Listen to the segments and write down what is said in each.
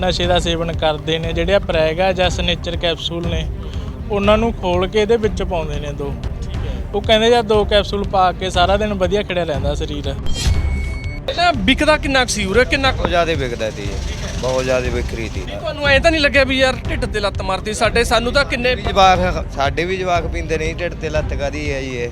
ਨਸ਼ੇ ਦਾ ਸੇਵਨ ਕਰਦੇ ਨੇ ਜਿਹੜੇ ਆ ਪ੍ਰੈਗਾ ਜਾਂ ਸਨੇਚਰ ਕੈਪਸੂਲ ਨੇ ਉਹਨਾਂ ਨੂੰ ਖੋਲ ਕੇ ਇਹਦੇ ਵਿੱਚ ਪਾਉਂਦੇ ਨੇ ਦੋ। ਉਹ ਕਹਿੰਦੇ ਜਾਂ ਦੋ ਕੈਪਸੂਲ ਪਾ ਕੇ ਸਾਰਾ ਦਿਨ ਵਧੀਆ ਖੜਿਆ ਰਹਿੰਦਾ ਸਰੀਰ। ਪਹਿਲਾਂ ਵਿਕਦਾ ਕਿੰਨਾ ਕੁ ਸੀ ਉਰੇ? ਕਿੰਨਾ ਕੁ- ਬਹੁਤ ਜ਼ਿਆਦਾ ਵਿਕਦਾ ਤੀ ਬਹੁਤ ਜ਼ਿਆਦਾ ਵਿਕਰੀ ਤੀ ਤੁਹਾਨੂੰ ਐ ਤਾਂ ਨਹੀਂ ਲੱਗਿਆ ਵੀ ਯਾਰ ਢਿੱਡ ਤੇ ਲੱਤ ਮਾਰਦੀ ਸਾਡੇ? ਸਾਨੂੰ ਤਾਂ ਕਿੰਨੇ ਜਵਾਕ ਸਾਡੇ ਵੀ ਜਵਾਕ ਪੀਂਦੇ ਨਹੀਂ ਢਿੱਡ ਤੇ ਲੱਤ ਕਾਦੀ ਹੈ ਜੀ ਇਹ?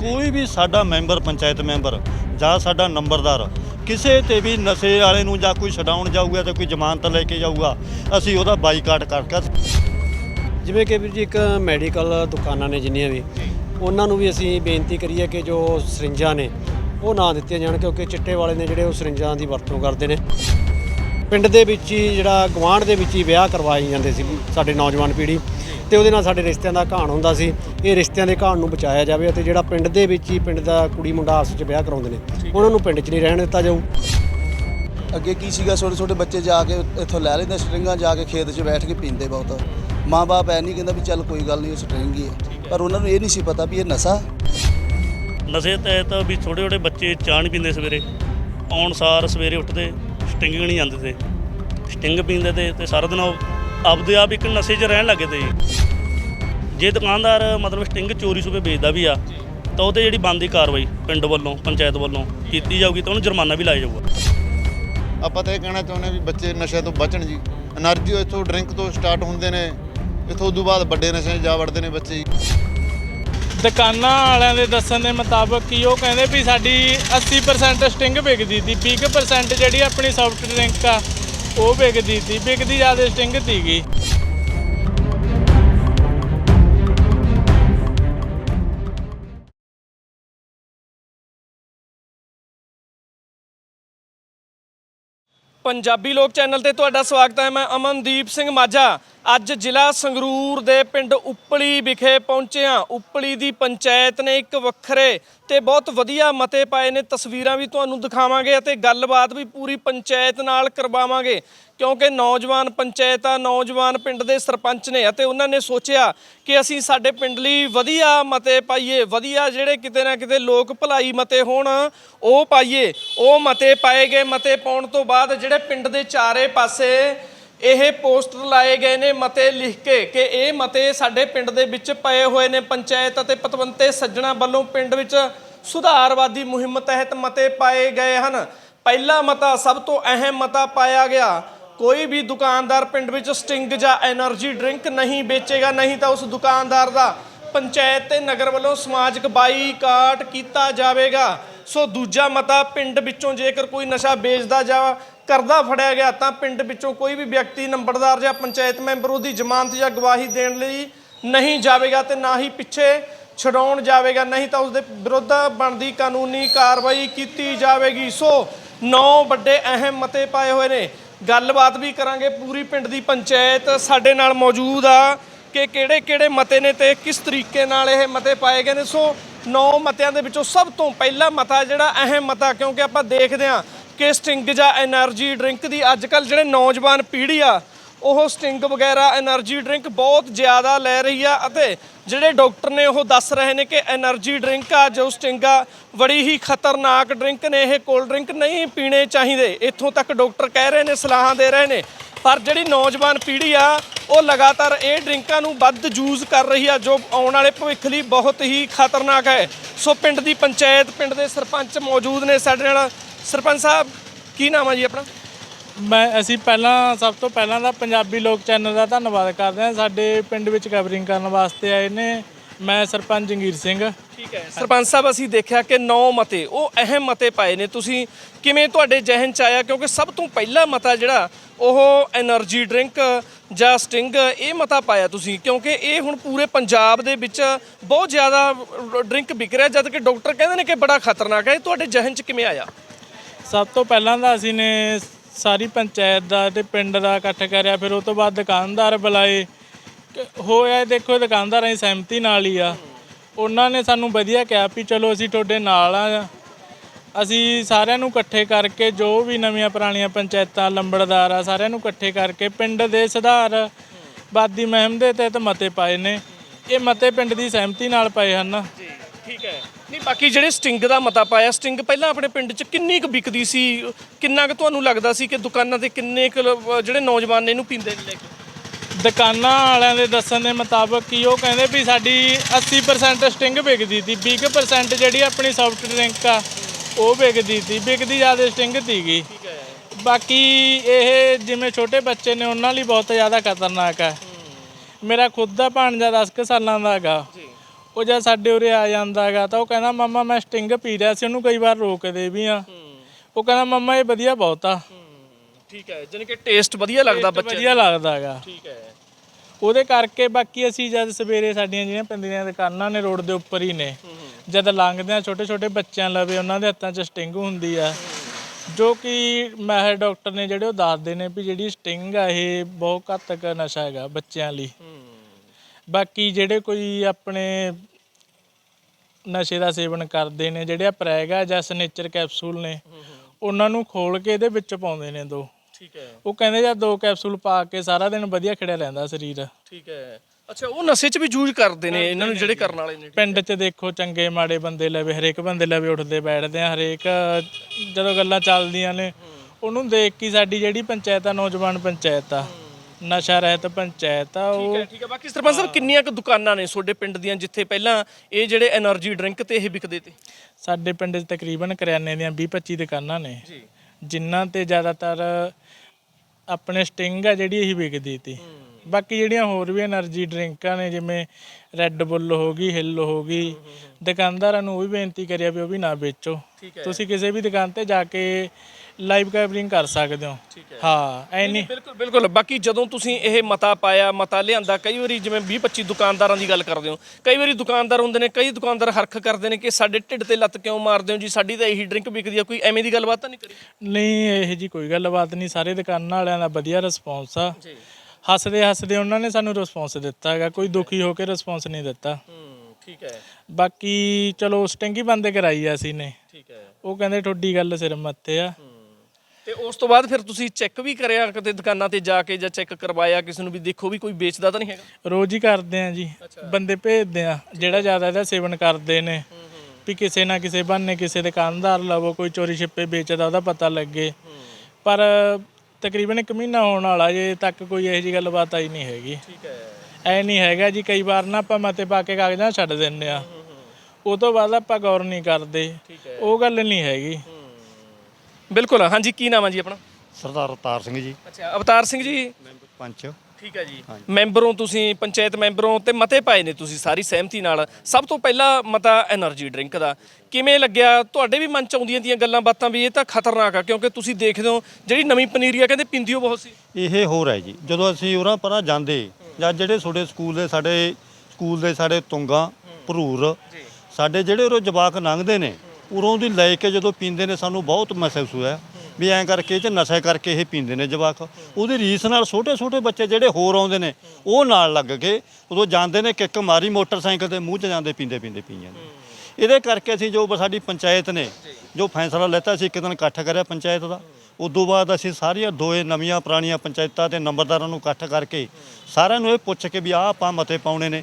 ਕੋਈ ਵੀ ਸਾਡਾ ਮੈਂਬਰ ਪੰਚਾਇਤ ਮੈਂਬਰ ਜਾਂ ਸਾਡਾ ਨੰਬਰਦਾਰ ਕਿਸੇ ਤੇ ਵੀ ਨਸ਼ੇ ਵਾਲੇ ਨੂੰ ਜਾਂ ਕੋਈ ਛਡਾਉਣ ਜਾਊਗਾ ਤੇ ਕੋਈ ਜ਼ਮਾਨਤ ਲੈ ਕੇ ਜਾਊਗਾ ਅਸੀਂ ਉਹਦਾ ਬਾਈਕਾਟ ਕਰਕੇ ਜਿਵੇਂ ਕਿ ਵੀਰ ਜੀ ਇੱਕ ਮੈਡੀਕਲ ਦੁਕਾਨਾਂ ਨੇ ਜਿੰਨੀਆਂ ਵੀ ਉਹਨਾਂ ਨੂੰ ਵੀ ਅਸੀਂ ਬੇਨਤੀ ਕਰੀਏ ਕਿ ਜੋ ਸਰਿੰਜਾਂ ਨੇ ਉਹ ਨਾ ਦਿੱਤੀਆਂ ਜਾਣ ਕਿਉਂਕਿ ਚਿੱਟੇ ਵਾਲੇ ਨੇ ਜਿਹੜੇ ਉਹ ਸਰਿੰਜਾਂ ਦੀ ਵਰਤੋਂ ਕਰਦੇ ਨੇ। ਪਿੰਡ ਦੇ ਵਿੱਚ ਹੀ ਜਿਹੜਾ ਗਵਾਂਢ ਦੇ ਵਿੱਚ ਹੀ ਵਿਆਹ ਕਰਵਾਏ ਜਾਂਦੇ ਸੀ ਸਾਡੇ ਨੌਜਵਾਨ ਪੀੜ੍ਹੀ। ਤੇ ਉਹਦੇ ਨਾਲ ਸਾਡੇ ਰਿਸ਼ਤਿਆਂ ਦਾ ਘਾਣ ਹੁੰਦਾ ਸੀ। ਇਹ ਰਿਸ਼ਤਿਆਂ ਦੇ ਘਾਣ ਨੂੰ ਬਚਾਇਆ ਜਾਵੇ ਅਤੇ ਜਿਹੜਾ ਪਿੰਡ ਦੇ ਵਿੱਚ ਹੀ ਪਿੰਡ ਦਾ ਕੁੜੀ ਮੁੰਡਾ ਆਪਸ ਵਿੱਚ ਵਿਆਹ ਕਰਾਉਂਦੇ ਨੇ ਉਹਨਾਂ ਨੂੰ ਪਿੰਡ 'ਚ ਨਹੀਂ ਰਹਿਣ ਦਿੱਤਾ ਜਾਊ। ਅੱਗੇ ਕੀ ਸੀਗਾ? ਛੋਟੇ ਛੋਟੇ ਬੱਚੇ ਜਾ ਕੇ ਇੱਥੋਂ ਲੈ ਲੈਂਦੇ ਸਟਰਿੰਗਾਂ ਜਾ ਕੇ ਖੇਤ 'ਚ ਬੈਠ ਕੇ ਪੀਂਦੇ ਬਹੁਤ। ਮਾਂ-ਬਾਪ ਐ ਨਹੀਂ ਕਹਿੰਦਾ ਵੀ ਚੱਲ ਕੋਈ ਗੱਲ ਨਹੀਂ ਉਹ ਸਟਰਿੰਗ ਹੀ ਹੈ। ਪਰ ਉਹਨਾਂ ਨੂੰ ਇਹ ਨਹੀਂ ਸੀ ਪਤਾ ਵੀ ਇਹ ਨਸ਼ਾ। ਨਸ਼ੇ ਤਹਿਤ ਵੀ ਛੋਟੇ ਛੋਟੇ ਬੱਚੇ ਚਾਹ ਨਹੀਂ ਪੀਂਦੇ ਸਵੇਰੇ। ਆਉਣ ਸਾਰ ਸਵੇਰੇ ਉੱਠਦੇ। ਸਟਿੰਗ ਨਹੀਂ ਜਾਂਦੇ ਤੇ। ਸਟਿੰਗ ਪੀਂਦੇ ਤੇ ਤੇ ਸਾਰਾ ਦਿਨ ਉਹ ਆਪਦੇ ਆਪ ਇੱਕ ਨਸ਼ੇ 'ਚ ਰਹਿਣ ਲੱਗੇ ਤੇ। ਜੀ ਜੇ ਦੁਕਾਨਦਾਰ ਮਤਲਬ ਸਟਿੰਗ ਚੋਰੀ ਸੁਪੇ ਵੇਚਦਾ ਵੀ ਆ, ਤਾਂ ਉਹਤੇ ਜਿਹੜੀ ਬੰਦੀ ਕਾਰਵਾਈ ਪਿੰਡ ਵੱਲੋਂ, ਪੰਚਾਇਤ ਵੱਲੋਂ ਕੀਤੀ ਜਾਊਗੀ ਤਾਂ ਉਹਨੂੰ ਜੁਰਮਾਨਾ ਵੀ ਲਾਇਆ ਜਾਊਗਾ। ਆਪਾਂ ਤਾਂ ਇਹ ਕਹਿਣਾ ਚਾਹੁੰਦੇ ਵੀ ਬੱਚੇ ਨਸ਼ੇ ਤੋਂ ਬਚਣ ਜੀ। એનર્ਜੀ ਇੱਥੋਂ ਡਰਿੰਕ ਤੋਂ ਸਟਾਰਟ ਹੁੰਦੇ ਨੇ, ਇਥੋਂ ਉਦੋਂ ਬਾਅਦ ਵੱਡੇ ਨਸ਼ੇ ਜਾ ਵੜਦੇ ਨੇ ਬੱਚੇ ਦੁਕਾਨਾਂ ਵਾਲਿਆਂ ਦੇ ਦੱਸਣ ਦੇ ਮੁਤਾਬਕ ਕਿ ਉਹ ਕਹਿੰਦੇ ਵੀ ਸਾਡੀ 80% ਸਟਿੰਗ ਵਿਕਦੀ ਸੀ 20% ਜਿਹੜੀ ਆਪਣੀ ਸੌਫਟ ਡਰਿੰਕ ਆ, ਉਹ ਵਿਕਦੀ ਸੀ, ਵਿਕਦੀ ਜ਼ਿਆਦਾ ਸਟਿੰਗ ਸੀਗੀ। ਪੰਜਾਬੀ ਲੋਕ ਚੈਨਲ ਤੇ ਤੁਹਾਡਾ ਸਵਾਗਤ ਹੈ। ਮੈਂ ਅਮਨਦੀਪ ਸਿੰਘ ਮਾਝਾ। ਅੱਜ ਜ਼ਿਲ੍ਹਾ ਸੰਗਰੂਰ ਦੇ ਪਿੰਡ ਉਪਲੀ ਵਿਖੇ ਪਹੁੰਚੇ ਹਾਂ। ਉਪਲੀ ਦੀ ਪੰਚਾਇਤ ਨੇ ਇੱਕ ਵੱਖਰੇ ਤੇ ਬਹੁਤ ਵਧੀਆ ਮਤੇ ਪਾਏ ਨੇ, ਤਸਵੀਰਾਂ ਵੀ ਤੁਹਾਨੂੰ ਦਿਖਾਵਾਂਗੇ ਅਤੇ ਗੱਲਬਾਤ ਵੀ ਪੂਰੀ ਪੰਚਾਇਤ ਨਾਲ ਕਰਵਾਵਾਂਗੇ, ਕਿਉਂਕਿ ਨੌਜਵਾਨ ਪੰਚਾਇਤ ਆ ਨੌਜਵਾਨ ਪਿੰਡ ਦੇ ਸਰਪੰਚ ਨੇ ਅਤੇ ਉਹਨਾਂ ਨੇ ਸੋਚਿਆ ਕਿ ਅਸੀਂ ਸਾਡੇ ਪਿੰਡ ਲਈ ਵਧੀਆ ਮਤੇ ਪਾਈਏ, ਵਧੀਆ ਜਿਹੜੇ ਕਿਤੇ ਨਾ ਕਿਤੇ ਲੋਕ ਭਲਾਈ ਮਤੇ ਹੋਣ, ਉਹ ਪਾਈਏ। ਉਹ ਮਤੇ ਪਾਏ ਗਏ ਮਤੇ ਪਾਉਣ ਤੋਂ ਬਾਅਦ ਜਿਹੜੇ ਪਿੰਡ ਦੇ ਚਾਰੇ ਪਾਸੇ ਇਹ ਪੋਸਟਰ ਲਾਏ ਗਏ ਨੇ ਮਤੇ ਲਿਖ ਕੇ ਕਿ ਇਹ ਮਤੇ ਸਾਡੇ ਪਿੰਡ ਦੇ ਵਿੱਚ ਪਏ ਹੋਏ ਨੇ। ਪੰਚਾਇਤ ਅਤੇ ਪਤਵੰਤੇ ਸੱਜਣਾ ਵੱਲੋਂ ਪਿੰਡ ਵਿੱਚ ਸੁਧਾਰਵਾਦੀ ਮੁਹਿੰਮ ਤਹਿਤ ਮਤੇ ਪਾਏ ਗਏ ਹਨ। ਪਹਿਲਾ ਮਤਾ ਸਭ ਤੋਂ ਅਹਿਮ ਮਤਾ ਪਾਇਆ ਗਿਆ। ਕੋਈ ਵੀ ਦੁਕਾਨਦਾਰ ਪਿੰਡ ਵਿੱਚ ਸਟਿੰਗ ਜਾਂ એનર્ਜੀ ਡਰਿੰਕ ਨਹੀਂ ਵੇਚੇਗਾ, ਨਹੀਂ ਤਾਂ ਉਸ ਦੁਕਾਨਦਾਰ ਦਾ ਪੰਚਾਇਤ ਤੇ ਨਗਰ ਵੱਲੋਂ ਸਮਾਜਿਕ ਬਾਈਕਾਟ ਕੀਤਾ ਜਾਵੇਗਾ। ਸੋ ਦੂਜਾ ਮਤਾ ਪਿੰਡ ਵਿੱਚੋਂ ਜੇਕਰ ਕੋਈ ਨਸ਼ਾ ਵੇਚਦਾ ਜਾ ਕਰਦਾ ਫੜਿਆ ਗਿਆ ਤਾਂ ਪਿੰਡ ਵਿੱਚੋਂ ਕੋਈ ਵੀ ਵਿਅਕਤੀ ਨੰਬਰਦਾਰ ਜਾਂ ਪੰਚਾਇਤ ਮੈਂਬਰ ਉਹਦੀ ਜ਼ਮਾਨਤ ਜਾਂ ਗਵਾਹੀ ਦੇਣ ਲਈ ਨਹੀਂ ਜਾਵੇਗਾ ਤੇ ਨਾ ਹੀ ਪਿੱਛੇ ਛਡਾਉਣ ਜਾਵੇਗਾ ਨਹੀਂ ਤਾਂ ਉਸ ਦੇ ਵਿਰੁੱਧ ਬਣਦੀ ਕਾਨੂੰਨੀ ਕਾਰਵਾਈ ਕੀਤੀ ਜਾਵੇਗੀ। ਸੋ ਨੌ ਵੱਡੇ ਅਹਿਮ ਮਤੇ ਪਾਏ ਹੋਏ ਨੇ। ਗੱਲਬਾਤ ਵੀ ਕਰਾਂਗੇ ਪੂਰੀ ਪਿੰਡ ਦੀ ਪੰਚਾਇਤ ਸਾਡੇ ਨਾਲ ਮੌਜੂਦ ਆ ਕਿ ਕਿਹੜੇ ਕਿਹੜੇ ਮਤੇ ਨੇ ਤੇ ਕਿਸ ਤਰੀਕੇ ਨਾਲ ਇਹ ਮਤੇ ਪਾਏ ਗਏ ਨੇ। ਸੋ ਨੌ ਮਤਿਆਂ ਦੇ ਵਿੱਚੋਂ ਸਭ ਤੋਂ ਪਹਿਲਾ ਮਤਾ ਜਿਹੜਾ ਅਹਿਮ ਮਤਾ, ਕਿਉਂਕਿ ਆਪਾਂ ਦੇਖਦੇ ਹਾਂ ਕਿ ਸਟਿੰਗ ਜਾਂ એનર્ਜੀ ਡਰਿੰਕ ਦੀ ਅੱਜ ਕੱਲ ਜਿਹੜੇ ਨੌਜਵਾਨ ਪੀੜ੍ਹੀ ਆ, ਉਹ ਸਟਿੰਗ ਵਗੈਰਾ, એનર્ਜੀ ਡਰਿੰਕ ਬਹੁਤ ਜ਼ਿਆਦਾ ਲੈ ਰਹੀ ਆ ਅਤੇ ਜਿਹੜੇ ਡਾਕਟਰ ਨੇ ਉਹ ਦੱਸ ਰਹੇ ਨੇ ਕਿ એનર્ਜੀ ਡਰਿੰਕ ਆ, ਜੋ ਸਟਿੰਗ ਆ, ਬੜੀ ਹੀ ਖਤਰਨਾਕ ਡਰਿੰਕ ਨੇ, ਇਹ ਕੋਲਡ ਡਰਿੰਕ ਨਹੀਂ ਪੀਣੇ ਚਾਹੀਦੇ। ਇੱਥੋਂ ਤੱਕ ਡਾਕਟਰ ਕਹਿ ਰਹੇ ਨੇ, ਸਲਾਹਾਂ ਦੇ ਰਹੇ ਨੇ। ਪਰ ਜਿਹੜੀ ਨੌਜਵਾਨ ਪੀੜ੍ਹੀ ਆ, ਉਹ ਲਗਾਤਾਰ ਇਹ ਡਰਿੰਕਾਂ ਨੂੰ ਵੱਧ ਯੂਜ਼ ਕਰ ਰਹੀ ਆ, ਜੋ ਆਉਣ ਵਾਲੇ ਭਵਿੱਖ ਲਈ ਬਹੁਤ ਹੀ ਖਤਰਨਾਕ ਹੈ। ਸੋ ਪਿੰਡ ਦੀ ਪੰਚਾਇਤ, ਪਿੰਡ ਦੇ ਸਰਪੰਚ ਮੌਜੂਦ ਨੇ ਸਾਡੇ ਨਾਲ। ਸਰਪੰਚ ਸਾਹਿਬ ਕੀ ਨਾਮ ਆ ਜੀ ਆਪਣਾ? ਮੈਂ ਅਸੀਂ ਪਹਿਲਾਂ ਸਭ ਤੋਂ ਪਹਿਲਾਂ ਦਾ ਪੰਜਾਬੀ ਲੋਕ ਚੈਨਲ ਦਾ ਧੰਨਵਾਦ ਕਰਦੇ ਹਾਂ। ਸਾਡੇ ਪਿੰਡ ਵਿੱਚ ਕਵਰਿੰਗ ਕਰਨ ਵਾਸਤੇ ਆਏ ਨੇ। ਮੈਂ ਸਰਪੰਚ ਜੰਗੀਰ ਸਿੰਘ। ਠੀਕ ਹੈ। ਸਰਪੰਚ ਸਾਹਿਬ ਅਸੀਂ ਦੇਖਿਆ ਕਿ ਨੌ ਮਤੇ ਉਹ ਅਹਿਮ ਮਤੇ ਪਾਏ ਨੇ। ਤੁਸੀਂ ਕਿਵੇਂ ਤੁਹਾਡੇ ਜਹਨ ਚ ਆਇਆ? ਕਿਉਂਕਿ ਸਭ ਤੋਂ ਪਹਿਲਾ ਮਤਾ ਜਿਹੜਾ ਉਹ એનર્ਜੀ ਡਰਿੰਕ ਜਾਂ ਸਟਿੰਗ ਇਹ ਮਤਾ ਪਾਇਆ ਤੁਸੀਂ। ਕਿਉਂਕਿ ਇਹ ਹੁਣ ਪੂਰੇ ਪੰਜਾਬ ਦੇ ਵਿੱਚ ਬਹੁਤ ਜ਼ਿਆਦਾ ਡਰਿੰਕ ਵਿਕ ਰਿਹਾ ਜਦ ਕਿ ਡਾਕਟਰ ਕਹਿੰਦੇ ਨੇ ਕਿ ਬੜਾ ਖਤਰਨਾਕ ਹੈ। ਇਹ ਤੁਹਾਡੇ ਜਹਨ ਚ ਕਿਵੇਂ ਆਇਆ? ਸਭ ਤੋਂ ਪਹਿਲਾਂ ਤਾਂ ਅਸੀਂ ਨੇ ਸਾਰੀ ਪੰਚਾਇਤ ਦਾ ਤੇ ਪਿੰਡ ਦਾ ਇਕੱਠ ਕਰਿਆ, ਫਿਰ ਉਹ ਤੋਂ ਬਾਅਦ ਦੁਕਾਨਦਾਰ ਬੁਲਾਏ। ਕ- ਹੋਇਆ ਦੇਖੋ ਦੁਕਾਨਦਾਰਾਂ ਦੀ ਸਹਿਮਤੀ ਨਾਲ ਹੀ ਆ। ਉਹਨਾਂ ਨੇ ਸਾਨੂੰ ਵਧੀਆ ਕਿਹਾ ਵੀ ਚਲੋ ਅਸੀਂ ਤੁਹਾਡੇ ਨਾਲ ਆ। ਅਸੀਂ ਸਾਰਿਆਂ ਨੂੰ ਇਕੱਠੇ ਕਰਕੇ, ਜੋ ਵੀ ਨਵੀਆਂ ਪੁਰਾਣੀਆਂ ਪੰਚਾਇਤਾਂ, ਲੰਬੜਦਾਰ ਆ, ਸਾਰਿਆਂ ਨੂੰ ਇਕੱਠੇ ਕਰਕੇ ਪਿੰਡ ਦੇ ਸੁਧਾਰ, ਬਾਦੀ ਮਹਿਮ ਦੇ ਤਹਿਤ ਮਤੇ ਪਾਏ ਨੇ। ਇਹ ਮਤੇ ਪਿੰਡ ਦੀ ਸਹਿਮਤੀ ਨਾਲ ਪਏ ਹਨ। ਜੀ, ਠੀਕ ਹੈ। ਨਹੀਂ ਬਾਕੀ ਜਿਹੜੇ ਸਟਿੰਗ ਦਾ ਮਤਾ ਪਾਇਆ ਸਟਿੰਗ ਪਹਿਲਾਂ ਆਪਣੇ ਪਿੰਡ 'ਚ ਕਿੰਨੀ ਕੁ ਵਿਕਦੀ ਸੀ? ਕਿੰਨਾ ਕੁ ਤੁਹਾਨੂੰ ਲੱਗਦਾ ਸੀ ਕਿ ਦੁਕਾਨਾਂ ਤੇ ਕਿੰਨੇ ਕੁ ਲ- ਜਿਹੜੇ ਨੌਜਵਾਨ ਨੇ ਇਹਨੂੰ ਪੀਂਦੇ ਨੇ ਲੈ ਕੇ? ਦੁਕਾਨਾਂ ਵਾਲਿਆਂ ਦੇ ਦੱਸਣ ਦੇ ਮੁਤਾਬਕ ਕੀ ਉਹ ਕਹਿੰਦੇ ਵੀ ਸਾਡੀ 80% ਸਟਿੰਗ ਵਿਕਦੀ ਸੀ 20% ਜਿਹੜੀ ਆਪਣੀ ਸੌਫਟ ਡਰਿੰਕ ਆ ਉਹ ਵਿਕਦੀ ਸੀ ਵਿਕਦੀ ਜ਼ਿਆਦਾ ਸਟਿੰਗ ਸੀਗੀ। ਬਾਕੀ ਇਹ ਜਿਵੇਂ ਛੋਟੇ ਬੱਚੇ ਨੇ ਉਹਨਾਂ ਲਈ ਬਹੁਤ ਜ਼ਿਆਦਾ ਖਤਰਨਾਕ ਹੈ। ਮੇਰਾ ਖੁਦ ਦਾ ਭਾਣਜਾ 10 ਕੁ ਸਾਲਾਂ ਦਾ ਹੈਗਾ। ਉਹ ਜਦ ਸਾਡੇ ਉਰੇ ਆ ਜਾਂਦਾ ਹੈਗਾ ਤਾਂ ਉਹ ਕਹਿੰਦਾ ਮਮਾ ਮੈਂ ਸਟਿੰਗ ਪੀ ਰਿਹਾ ਸੀ ਉਹਨੂੰ ਕਈ ਵਾਰ ਰੋਕਦੇ ਵੀ ਆ ਉਹ ਕਹਿੰਦਾ ਮਮਾ ਇਹ ਵਧੀਆ ਬਹੁਤ ਆ। ਠੀਕ ਹੈ ਜਾਨੀ ਕਿ ਟੇਸਟ ਵਧੀਆ ਲੱਗਦਾ ਬੱਚੇ ਵਧੀਆ ਲੱਗਦਾ ਹੈਗਾ। ਠੀਕ ਹੈ। ਉਹਦੇ ਕਰਕੇ ਬਾਕੀ ਅਸੀਂ ਜਦ ਸਵੇਰੇ ਸਾਡੀਆਂ ਜਿਹੜੀਆਂ ਪਿੰਦੀਆਂ ਦੁਕਾਨਾਂ ਨੇ ਰੋਡ ਦੇ ਉੱਪਰ ਹੀ ਨੇ ਜਦ ਲੰਘਦੇ ਆ ਛੋਟੇ ਛੋਟੇ ਬੱਚਿਆਂ ਲਵੇ ਉਹਨਾਂ ਦੇ ਹੱਥਾਂ 'ਚ ਸਟਿੰਗ ਹੁੰਦੀ ਆ। ਜੋ ਕਿ ਮਾਹਿਰ ਡਾਕਟਰ ਨੇ ਜਿਹੜੇ ਉਹ ਦੱਸਦੇ ਨੇ ਵੀ ਜਿਹੜੀ ਸਟਿੰਗ ਆ ਇਹ ਬਹੁਤ ਘਾਤਕ ਨਸ਼ਾ ਹੈਗਾ ਬੱਚਿਆਂ ਲਈ। ਬਾਕੀ ਜਿਹੜੇ ਕੋਈ ਆਪਣੇ ਨਸ਼ੇ ਦਾ ਸੇਵਨ ਕਰਦੇ ਨੇ ਜਿਹੜੇ ਆ ਪ੍ਰੈਗਾ ਜਾਂ ਸਨੇਚਰ ਕੈਪਸੂਲ ਨੇ ਉਹਨਾਂ ਨੂੰ ਖੋਲ ਕੇ ਇਹਦੇ ਵਿੱਚ ਪਾਉਂਦੇ ਨੇ ਦੋ। ਠੀਕ ਹੈ। ਉਹ ਕਹਿੰਦੇ ਜਾਂ ਦੋ ਕੈਪਸੂਲ ਪਾ ਕੇ ਸਾਰਾ ਦਿਨ ਵਧੀਆ ਖੜਿਆ ਰਹਿੰਦਾ ਸਰੀਰ। ਠੀਕ ਹੈ। ਅੱਛਾ ਉਹ ਨਸ਼ੇ 'ਚ ਵੀ ਯੂਜ਼ ਕਰਦੇ ਨੇ ਇਹਨਾਂ ਨੂੰ ਜਿਹੜੇ ਕਰਨ ਵਾਲੇ ਨੇ ਪਿੰਡ 'ਚ ਦੇਖੋ ਚੰਗੇ ਮਾੜੇ ਬੰਦੇ ਲਵੇ ਹਰੇਕ ਬੰਦੇ ਲਵੇ ਉੱਠਦੇ ਬੈਠਦੇ ਆ ਹਰੇਕ ਜਦੋਂ ਗੱਲਾਂ ਚੱਲਦੀਆਂ ਨੇ ਉਹਨੂੰ ਦੇਖ ਕੇ ਸਾਡੀ ਜਿਹੜੀ ਪੰਚਾਇਤ ਆ ਨੌਜਵਾਨ ਪੰਚਾਇਤ ਆ। ਨਸ਼ਾ ਰਹਿਤ ਪੰਚਾਇਤ ਆ ਠੀਕ ਹੈ ਠੀਕ ਹੈ। ਬਾਕੀ ਸਰਪੰਚ ਸਾਹਿਬ ਕਿੰਨੀਆਂ ਕੁ ਦੁਕਾਨਾਂ ਨੇ ਤੁਹਾਡੇ ਪਿੰਡ ਦੀਆਂ ਜਿੱਥੇ ਪਹਿਲਾਂ ਇਹ ਜਿਹੜੇ એનર્ਜੀ ਡਰਿੰਕ ਤੇ ਇਹ ਵਿਕਦੇ ਤੇ? ਸਾਡੇ ਪਿੰਡ 'ਚ ਤਕਰੀਬਨ ਕਰਿਆਨੇ ਦੀਆਂ 20-25 ਦੁਕਾਨਾਂ ਨੇ। ਜੀ। ਜਿਨ੍ਹਾਂ ਤੇ ਜ਼ਿਆਦਾਤਰ ਆਪਣੇ ਸਟਿੰਗ ਆ ਜਿਹੜੀ ਇਹ ਵਿਕਦੀ ਤੀ। ਬਾਕੀ ਜਿਹੜੀਆਂ ਹੋਰ ਵੀ એનર્ਜੀ ਡਰਿੰਕਾਂ ਨੇ ਜਿਵੇਂ ਰੈੱਡ ਬੁੱਲ ਹੋ ਗਈ ਹਿੱਲ ਹੋ ਗਈ ਦੁਕਾਨਦਾਰਾਂ ਨੂੰ ਉਹ ਵੀ ਬੇਨਤੀ ਕਰਿਆ ਵੀ ਉਹ ਵੀ ਨਾ ਵੇਚੋ। ਤੁਸੀਂ ਕਿਸੇ ਵੀ ਦੁਕਾਨ ਤੇ ਜਾ ਕੇ ਲਾਈਵ ਕੈਪਰਿੰਗ ਕਰ ਸਕਦੇ ਹੋ। ਹਾਂ। ਐ ਨਹੀਂ ਬਿਲਕੁਲ ਬਿਲਕੁਲ। ਬਾਕੀ ਜਦੋਂ ਤੁਸੀਂ ਇਹ ਮਤਾ ਪਾਇਆ ਮਤਾ ਲਿਆਂਦਾ ਕਈ ਵਾਰੀ ਜਿਵੇਂ 20 25 ਦੁਕਾਨਦਾਰਾਂ ਦੀ ਗੱਲ ਕਰਦੇ ਹੋ ਕਈ ਵਾਰੀ ਦੁਕਾਨਦਾਰ ਹੁੰਦੇ ਨੇ ਕਈ ਦੁਕਾਨਦਾਰ ਹਰਖ ਕਰਦੇ ਨੇ ਕਿ ਸਾਡੇ ਢਿੱਡ ਤੇ ਲੱਤ ਕਿਉਂ ਮਾਰਦੇ ਹੋ ਜੀ ਸਾਡੀ ਤਾਂ ਇਹੀ ਡਰਿੰਕ ਵਿਕਦੀ ਆ ਕੋਈ ਐਵੇਂ ਦੀ ਗੱਲਬਾਤ ਤਾਂ ਨਹੀਂ ਕਰੀ? ਨਹੀਂ ਇਹ ਜੀ ਕੋਈ ਗੱਲਬਾਤ ਨਹੀਂ। ਸਾਰੇ ਦੁਕਾਨਾਂ ਵਾਲਿਆਂ ਦਾ ਵਧੀਆ ਰਿਸਪੌਂਸ ਆ। ਹੱਸਦੇ ਹੱਸਦੇ ਉਹਨਾਂ ਨੇ ਸਾਨੂੰ ਰਿਸਪੌਂਸ ਦਿੱਤਾ ਹੈਗਾ ਕੋਈ ਦੁਖੀ ਹੋ ਕੇ ਰਿਸਪੌਂਸ ਨਹੀਂ ਦਿੱਤਾ। ਠੀਕ ਹੈ। ਬਾਕੀ ਚਲੋ ਸਟਿੰਗੀ ਬੰਦ ਕਰਾਈ ਆ ਅਸੀਂ ਨੇ। ਠੀਕ ਹੈ। ਉਹ ਕਹਿੰਦੇ ਤੁਹਾਡੀ ਗੱਲ ਸਿਰ ਮੱਥੇ ਆ। ਤੇ ਉਸ ਤੋਂ ਬਾਅਦ ਫਿਰ ਤੁਸੀਂ ਚੈੱਕ ਵੀ ਕਰਿਆ ਕਿਤੇ ਦੁਕਾਨਾਂ ਤੇ ਜਾ ਕੇ ਜਾਂ ਚੈੱਕ ਕਰਵਾਇਆ ਕਿਸੇ ਨੂੰ ਵੀ ਦੇਖੋ ਵੀ ਕੋਈ ਵੇਚਦਾ ਤਾਂ ਨਹੀਂ ਹੈਗਾ? ਰੋਜ਼ ਹੀ ਕਰਦੇ ਆ ਜੀ। ਬੰਦੇ ਭੇਜਦੇ ਆ ਜਿਹੜਾ ਜ਼ਿਆਦਾ ਇਹਦਾ ਸੇਵਨ ਕਰਦੇ ਨੇ। ਵੀ ਕਿਸੇ ਨਾ ਕਿਸੇ ਬਹਾਨੇ ਕਿਸੇ ਦੁਕਾਨਦਾਰ ਲਵੋ ਕੋਈ ਚੋਰੀ ਛਿੱਪੇ ਵੇਚਦਾ ਉਹਦਾ ਪਤਾ ਲੱਗੇ। ਪਰ ਤਕਰੀਬਨ 1 ਮਹੀਨਾ ਹੋਣ ਵਾਲਾ ਜੇ ਤੱਕ ਕੋਈ ਇਹੋ ਜੀ ਗੱਲਬਾਤ ਆਈ ਨਹੀਂ ਹੈਗੀ। ਠੀਕ ਹੈ। ਐ ਨਹੀਂ ਹੈਗਾ ਜੀ ਕਈ ਵਾਰ ਨਾ ਆਪਾਂ ਮਤੇ ਪਾ ਕੇ ਕਾਗਜ਼ਾਂ ਛੱਡ ਦਿੰਦੇ ਆ ਉਹ ਤੋਂ ਬਾਅਦ ਆਪਾਂ ਗੌਰ ਨਹੀਂ ਕਰਦੇ। ਉਹ ਗੱਲ ਨਹੀਂ ਹੈਗੀ। ਬਿਲਕੁਲ ਹਾਂਜੀ ਕੀ ਨਾਮ ਹੈ ਜੀ ਆਪਣਾ? ਸਰਦਾਰ ਅਵਤਾਰ ਸਿੰਘ ਜੀ। ਅੱਛਾ ਅਵਤਾਰ ਸਿੰਘ ਜੀ। ਪੰਚ ਠੀਕ ਹੈ ਜੀ। ਮੈਂਬਰੋਂ ਤੁਸੀਂ ਪੰਚਾਇਤ ਮੈਂਬਰੋਂ ਤੇ ਮਤੇ ਪਾਏ ਨੇ ਤੁਸੀਂ ਸਾਰੀ ਸਹਿਮਤੀ ਨਾਲ। ਸਭ ਤੋਂ ਪਹਿਲਾਂ ਮਤਾ એનર્ਜੀ ਡਰਿੰਕ ਦਾ। ਕਿਵੇਂ ਲੱਗਿਆ? ਤੁਹਾਡੇ ਵੀ ਮਨ ਚ ਆਉਂਦੀਆਂ ਦੀਆਂ ਗੱਲਾਂ ਬਾਤਾਂ ਵੀ ਇਹ ਤਾਂ ਖਤਰਨਾਕ ਆ ਕਿਉਂਕਿ ਤੁਸੀਂ ਦੇਖਦੇ ਹੋ ਜਿਹੜੀ ਨਵੀਂ ਪਨੀਰੀ ਆ ਕਹਿੰਦੇ ਪਿੰਦੀਓ ਬਹੁਤ ਸੀ। ਇਹ ਹੋਰ ਹੈ ਜੀ। ਜਦੋਂ ਅਸੀਂ ਉਹਨਾਂ ਪਰਾਂ ਜਾਂਦੇ ਜਾਂ ਜਿਹੜੇ ਤੁਹਾਡੇ ਸਕੂਲ ਦੇ ਸਾਡੇ ਸਕੂਲ ਦੇ ਸਾਡੇ ਤੁੰਗਾ ਭਰੂਰ ਸਾਡੇ ਜਿਹੜੇ ਉਹ ਜਵਾਕ ਲੰਘਦੇ ਨੇ ਉਰੋਂ ਦੀ ਲੈ ਕੇ ਜਦੋਂ ਪੀਂਦੇ ਨੇ, ਸਾਨੂੰ ਬਹੁਤ ਮਹਿਸੂਸ ਹੋਇਆ। ਵੀ ਐਂ ਕਰਕੇ ਇਹ ਚ ਨਸ਼ਾ ਕਰਕੇ ਇਹ ਪੀਂਦੇ ਨੇ ਜਵਾਕ। ਉਹਦੀ ਰੀਸ ਨਾਲ ਛੋਟੇ ਛੋਟੇ ਬੱਚੇ ਜਿਹੜੇ ਹੋਰ ਆਉਂਦੇ ਨੇ, ਉਹ ਨਾਲ ਲੱਗ ਕੇ ਉਦੋਂ ਜਾਂਦੇ ਨੇ ਕਿੱਕ ਮਾਰੀ ਮੋਟਰਸਾਈਕਲ ਤੇ ਮੂੰਹ 'ਚ ਜਾਂਦੇ ਪੀਂਦੇ ਪੀਂਦੇ ਪੀਆਂ ਨੇ। ਇਹਦੇ ਕਰਕੇ ਅਸੀਂ ਜੋ ਸਾਡੀ ਪੰਚਾਇਤ ਨੇ ਜੋ ਫੈਸਲਾ ਲੈਤਾ ਸੀ ਇੱਕ ਦਿਨ ਇਕੱਠ ਕਰਿਆ ਪੰਚਾਇਤ ਦਾ। ਉਦੋਂ ਬਾਅਦ ਅਸੀਂ ਸਾਰੀਆਂ ਦੋਏ ਨਵੀਆਂ ਪੁਰਾਣੀਆਂ ਪੰਚਾਇਤਾਂ ਤੇ ਨੰਬਰਦਾਰਾਂ ਨੂੰ ਇਕੱਠ ਕਰਕੇ ਸਾਰਿਆਂ ਨੂੰ ਇਹ ਪੁੱਛ ਕੇ ਵੀ ਆਹ ਆਪਾਂ ਮਤੇ ਪਾਉਣੇ ਨੇ।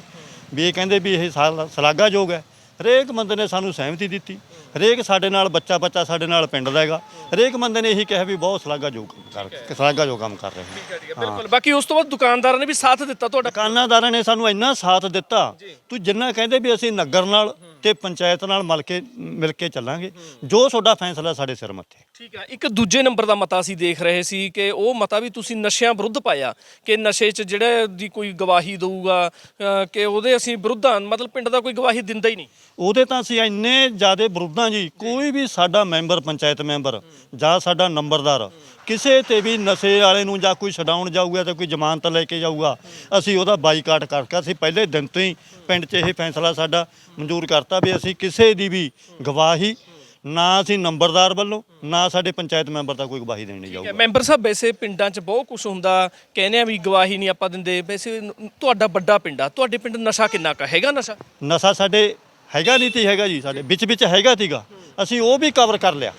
ਵੀ ਇਹ ਕਹਿੰਦੇ ਵੀ ਇਹ ਸਾਲ- ਸ਼ਲਾਘਾਯੋਗ ਹੈ। ਹਰੇਕ ਬੰਦੇ ਨੇ ਸਾਨੂੰ ਸਹਿਮਤੀ ਦਿੱਤੀ। ਹਰੇਕ ਸਾਡੇ ਨਾਲ ਬੱਚਾ ਬੱਚਾ ਸਾਡੇ ਨਾਲ ਪਿੰਡ ਦਾ ਹੈਗਾ। ਹਰੇਕ ਬੰਦੇ ਨੇ ਇਹੀ ਕਿਹਾ ਵੀ ਬਹੁਤ ਸ਼ਲਾਘਾਯੋਗ ਕੰਮ ਕਰ ਸ਼ਲਾਘਾਯੋਗ ਕੰਮ ਕਰ ਰਹੇ ਨੇ। ਬਿਲਕੁਲ। ਬਾਕੀ ਉਸ ਤੋਂ ਬਾਅਦ ਦੁਕਾਨਦਾਰਾਂ ਨੇ ਵੀ ਸਾਥ ਦਿੱਤਾ ਤੁਹਾਡਾ? ਦੁਕਾਨਾਦਾਰਾਂ ਨੇ ਸਾਨੂੰ ਇੰਨਾ ਸਾਥ ਦਿੱਤਾ। ਤੂੰ ਜਿੰਨਾ ਕਹਿੰਦੇ ਵੀ ਅਸੀਂ ਨਗਰ ਨਾਲ ਤੇ ਪੰਚਾਇਤ ਨਾਲ ਮਿਲ ਕੇ ਮਿਲ ਕੇ ਚੱਲਾਂਗੇ। ਜੋ ਤੁਹਾਡਾ ਫੈਸਲਾ ਸਾਡੇ ਸਿਰ ਮੱਥੇ। ਠੀਕ ਹੈ ਇੱਕ ਦੂਜੇ ਨੰਬਰ ਦਾ ਮਤਾ ਅਸੀਂ ਦੇਖ ਰਹੇ ਸੀ ਕਿ ਉਹ ਮਤਾ ਵੀ ਤੁਸੀਂ ਨਸ਼ਿਆਂ ਵਿਰੁੱਧ ਪਾਇਆ ਕਿ ਨਸ਼ੇ 'ਚ ਜਿਹੜਾ ਦੀ ਕੋਈ ਗਵਾਹੀ ਦਊਗਾ ਅ, ਕਿ ਉਹਦੇ ਅਸੀਂ ਵਿਰੁੱਧਾਂ ਮਤਲਬ ਪਿੰਡ ਦਾ ਕੋਈ ਗਵਾਹੀ ਦਿੰਦਾ ਹੀ ਨਹੀਂ। ਉਹਦੇ ਤਾਂ ਅਸੀਂ ਇੰਨੇ ਜ਼ਿਆਦੇ ਵਿਰੁੱਧਾਂ ਜੀ। ਕੋਈ ਵੀ ਸਾਡਾ ਮੈਂਬਰ ਪੰਚਾਇਤ ਮੈਂਬਰ ਜਾਂ ਸਾਡਾ ਨੰਬਰਦਾਰ ਕਿਸੇ ਤੇ ਵੀ ਨਸ਼ੇ ਵਾਲੇ ਨੂੰ ਜਾਂ ਕੋਈ ਛਡਾਉਣ ਜਾਊਗਾ ਤੇ ਕੋਈ ਜ਼ਮਾਨਤ ਲੈ ਕੇ ਜਾਊਗਾ ਅਸੀਂ ਉਹਦਾ ਬਾਈਕਾਟ ਕਰਕੇ ਅਸੀਂ ਪਹਿਲੇ ਦਿਨ ਤੋਂ ਹੀ ਪਿੰਡ 'ਚ ਇਹ ਫੈਸਲਾ ਸਾਡਾ ਮਨਜ਼ੂਰ ਕਰਤਾ ਵੀ ਅਸੀਂ ਕਿਸੇ ਦੀ ਵੀ ਗਵਾਹੀ ਨਾ ਅਸੀਂ ਨੰਬਰਦਾਰ ਵੱਲੋਂ ਨਾ ਸਾਡੇ ਪੰਚਾਇਤ ਮੈਂਬਰ ਦਾ ਕੋਈ ਗਵਾਹੀ ਦੇਣੀ ਠੀਕ ਜਾਊਗਾ। ਮੈਂਬਰ ਸਾਹਿਬ ਵੈਸੇ ਪਿੰਡਾਂ 'ਚ ਬਹੁਤ ਕੁਝ ਹੁੰਦਾ ਕਹਿੰਦੇ ਆ ਵੀ ਗਵਾਹੀ ਨਹੀਂ ਆਪਾਂ ਦਿੰਦੇ ਵੈਸੇ ਤੁਹਾਡਾ ਵੱਡਾ ਪਿੰਡ ਆ ਤੁਹਾਡੇ ਪਿੰਡ ਨਸ਼ਾ ਕਿੰਨਾ ਕਾ ਹੈਗਾ ਨਸ਼ਾ? ਨਸ਼ਾ ਸਾਡੇ ਹੈਗਾ ਨਹੀਂ ਤੀ ਹੈਗਾ ਜੀ ਸਾਡੇ ਵਿੱਚ ਵਿੱਚ ਹੈਗਾ ਤੀਗਾ ਅਸੀਂ ਉਹ ਵੀ ਕਵਰ ਕਰ ਲਿਆ।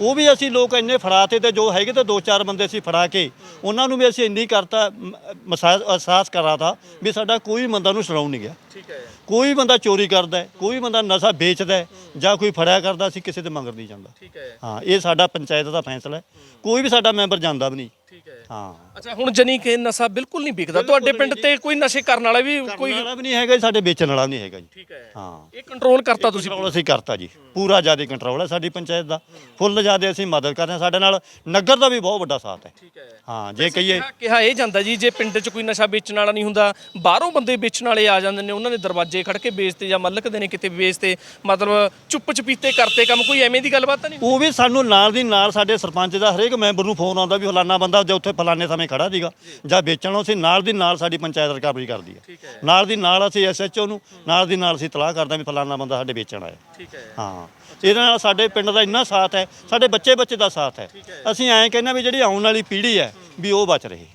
ਉਹ ਵੀ ਅਸੀਂ ਲੋਕ ਇੰਨੇ ਫੜਾਤੇ ਤੇ ਜੋ ਹੈਗੇ ਤੇ ਦੋ ਚਾਰ ਬੰਦੇ ਅਸੀਂ ਫੜਾ ਕੇ ਉਹਨਾਂ ਨੂੰ ਵੀ ਅਸੀਂ ਇੰਨੀ ਕਰਤਾ ਅਹਿਸਾਸ ਕਰਾਤਾ ਵੀ ਸਾਡਾ ਕੋਈ ਬੰਦਾ ਨੂੰ ਛਡਾਉਣ ਨਹੀਂ ਗਿਆ। ਠੀਕ ਹੈ। ਕੋਈ ਬੰਦਾ ਚੋਰੀ ਕਰਦਾ ਕੋਈ ਬੰਦਾ ਨਸ਼ਾ ਵੇਚਦਾ ਜਾਂ ਕੋਈ ਫੜਿਆ ਕਰਦਾ ਅਸੀਂ ਕਿਸੇ ਦੇ ਮੰਗਰ ਨਹੀਂ ਜਾਂਦਾ। ਠੀਕ ਹੈ। ਹਾਂ ਇਹ ਸਾਡਾ ਪੰਚਾਇਤ ਦਾ ਫੈਸਲਾ ਹੈ। ਕੋਈ ਵੀ ਸਾਡਾ ਮੈਂਬਰ ਜਾਂਦਾ ਵੀ ਨਹੀਂ। ਠੀਕ ਹੈ। ਹਾਂ। ਅੱਛਾ ਹੁਣ ਜਨੀ ਕਿ ਨਸ਼ਾ ਬਿਲਕੁਲ ਨਹੀਂ ਵਿਕਦਾ। ਤੁਹਾਡੇ ਪਿੰਡ ਤੇ ਕੋਈ ਨਸ਼ੇ ਕਰਨ ਵਾਲਾ ਵੀ ਕੋਈ ਕੋਈ ਵਾਲਾ ਵੀ ਨਹੀਂ ਹੈਗਾ ਜੀ, ਸਾਡੇ ਵੇਚਣ ਵਾਲਾ ਵੀ ਨਹੀਂ ਹੈਗਾ ਜੀ। ਠੀਕ ਹੈ। ਹਾਂ। ਇਹ ਕੰਟਰੋਲ ਕਰਤਾ ਤੁਸੀਂ ਕੰਟਰੋਲ ਅਸੀਂ ਕਰਤਾ ਜੀ। ਪੂਰਾ ਜ਼ਿਆਦਾ ਕੰਟਰੋਲ ਹੈ ਸਾਡੀ ਪੰਚਾਇਤ ਦਾ। ਫੁੱਲ ਜ਼ਿਆਦਾ ਅਸੀਂ ਮਦਦ ਕਰਦੇ ਹਾਂ। ਸਾਡੇ ਨਾਲ ਨਗਰ ਦਾ ਵੀ ਬਹੁਤ ਵੱਡਾ ਸਾਥ ਹੈ। ਠੀਕ ਹੈ। ਹਾਂ ਜੇ ਕਹੀਏ ਕਿਹਾ- ਕਿਹਾ ਇਹ ਜਾਂਦਾ ਜੀ ਜੇ ਪਿੰਡ 'ਚ ਕੋਈ ਨਸ਼ਾ ਵੇਚਣ ਵਾਲਾ ਨਹੀਂ ਹੁੰਦਾ ਬਾਹਰੋਂ ਬੰਦੇ ਵੇਚਣ ਵਾਲੇ ਆ ਜਾਂਦੇ ਨੇ ਉਹਨਾਂ ਨੇ ਦਰਵਾਜ਼ੇ ਖੜ ਕੇ ਵੇਚਦੇ ਜਾਂ ਮਲਕਦੇ ਨੇ ਕਿਤੇ ਵੇਚਦੇ ਮਤਲਬ ਚੁੱਪ ਚਪੀਤੇ ਕਰਤੇ ਕੰਮ ਕੋਈ ਐਵੇਂ ਦੀ ਗੱਲਬਾਤ ਤਾਂ ਨਹੀਂ ਉਹ ਵੀ ਸਾਨੂੰ ਨਾਲ ਦੀ ਨਾਲ ਸਾਡੇ ਸਰਪੰਚ ਦਾ ਹਰੇਕ ਮੈਂਬਰ ਨੂੰ ਫੋਨ ਆਉਂਦਾ ਵੀ ਫਲਾਨਾ ਬੰਦਾ ਜੇ ਉੱਥੇ ਫਲਾਣੇ ਸਮੇਂ ਖੜਾ ਸੀਗਾ ਜਾਂ ਵੇਚਣ ਅਸੀਂ ਨਾਲ ਦੀ ਨਾਲ ਸਾਡੀ ਪੰਚਾਇਤ ਰਿਕਵਰੀ ਕਰਦੀ ਹੈ। ਨਾਲ ਦੀ ਨਾਲ ਅਸੀਂ ਐਸਐਚਓ ਨੂੰ ਨਾਲ ਦੀ ਨਾਲ ਅਸੀਂ ਤਲਾਹ ਕਰਦੇ ਹਾਂ ਵੀ ਫਲਾਨਾ ਬੰਦਾ ਸਾਡੇ ਵੇਚਣ ਆਇਆ। ਠੀਕ ਹੈ। ਹਾਂ। ਇਹਦੇ ਨਾਲ ਸਾਡੇ ਪਿੰਡ ਦਾ ਇੰਨਾ ਸਾਥ ਹੈ ਸਾਡੇ ਬੱਚੇ ਬੱਚੇ ਦਾ ਸਾਥ ਹੈ। ਅਸੀਂ ਐਂ ਕਹਿੰਦੇ ਵੀ ਜਿਹੜੀ ਆਉਣ ਵਾਲੀ ਪੀੜ੍ਹੀ ਹੈ ਵੀ ਉਹ ਬਚ ਰਹੇ।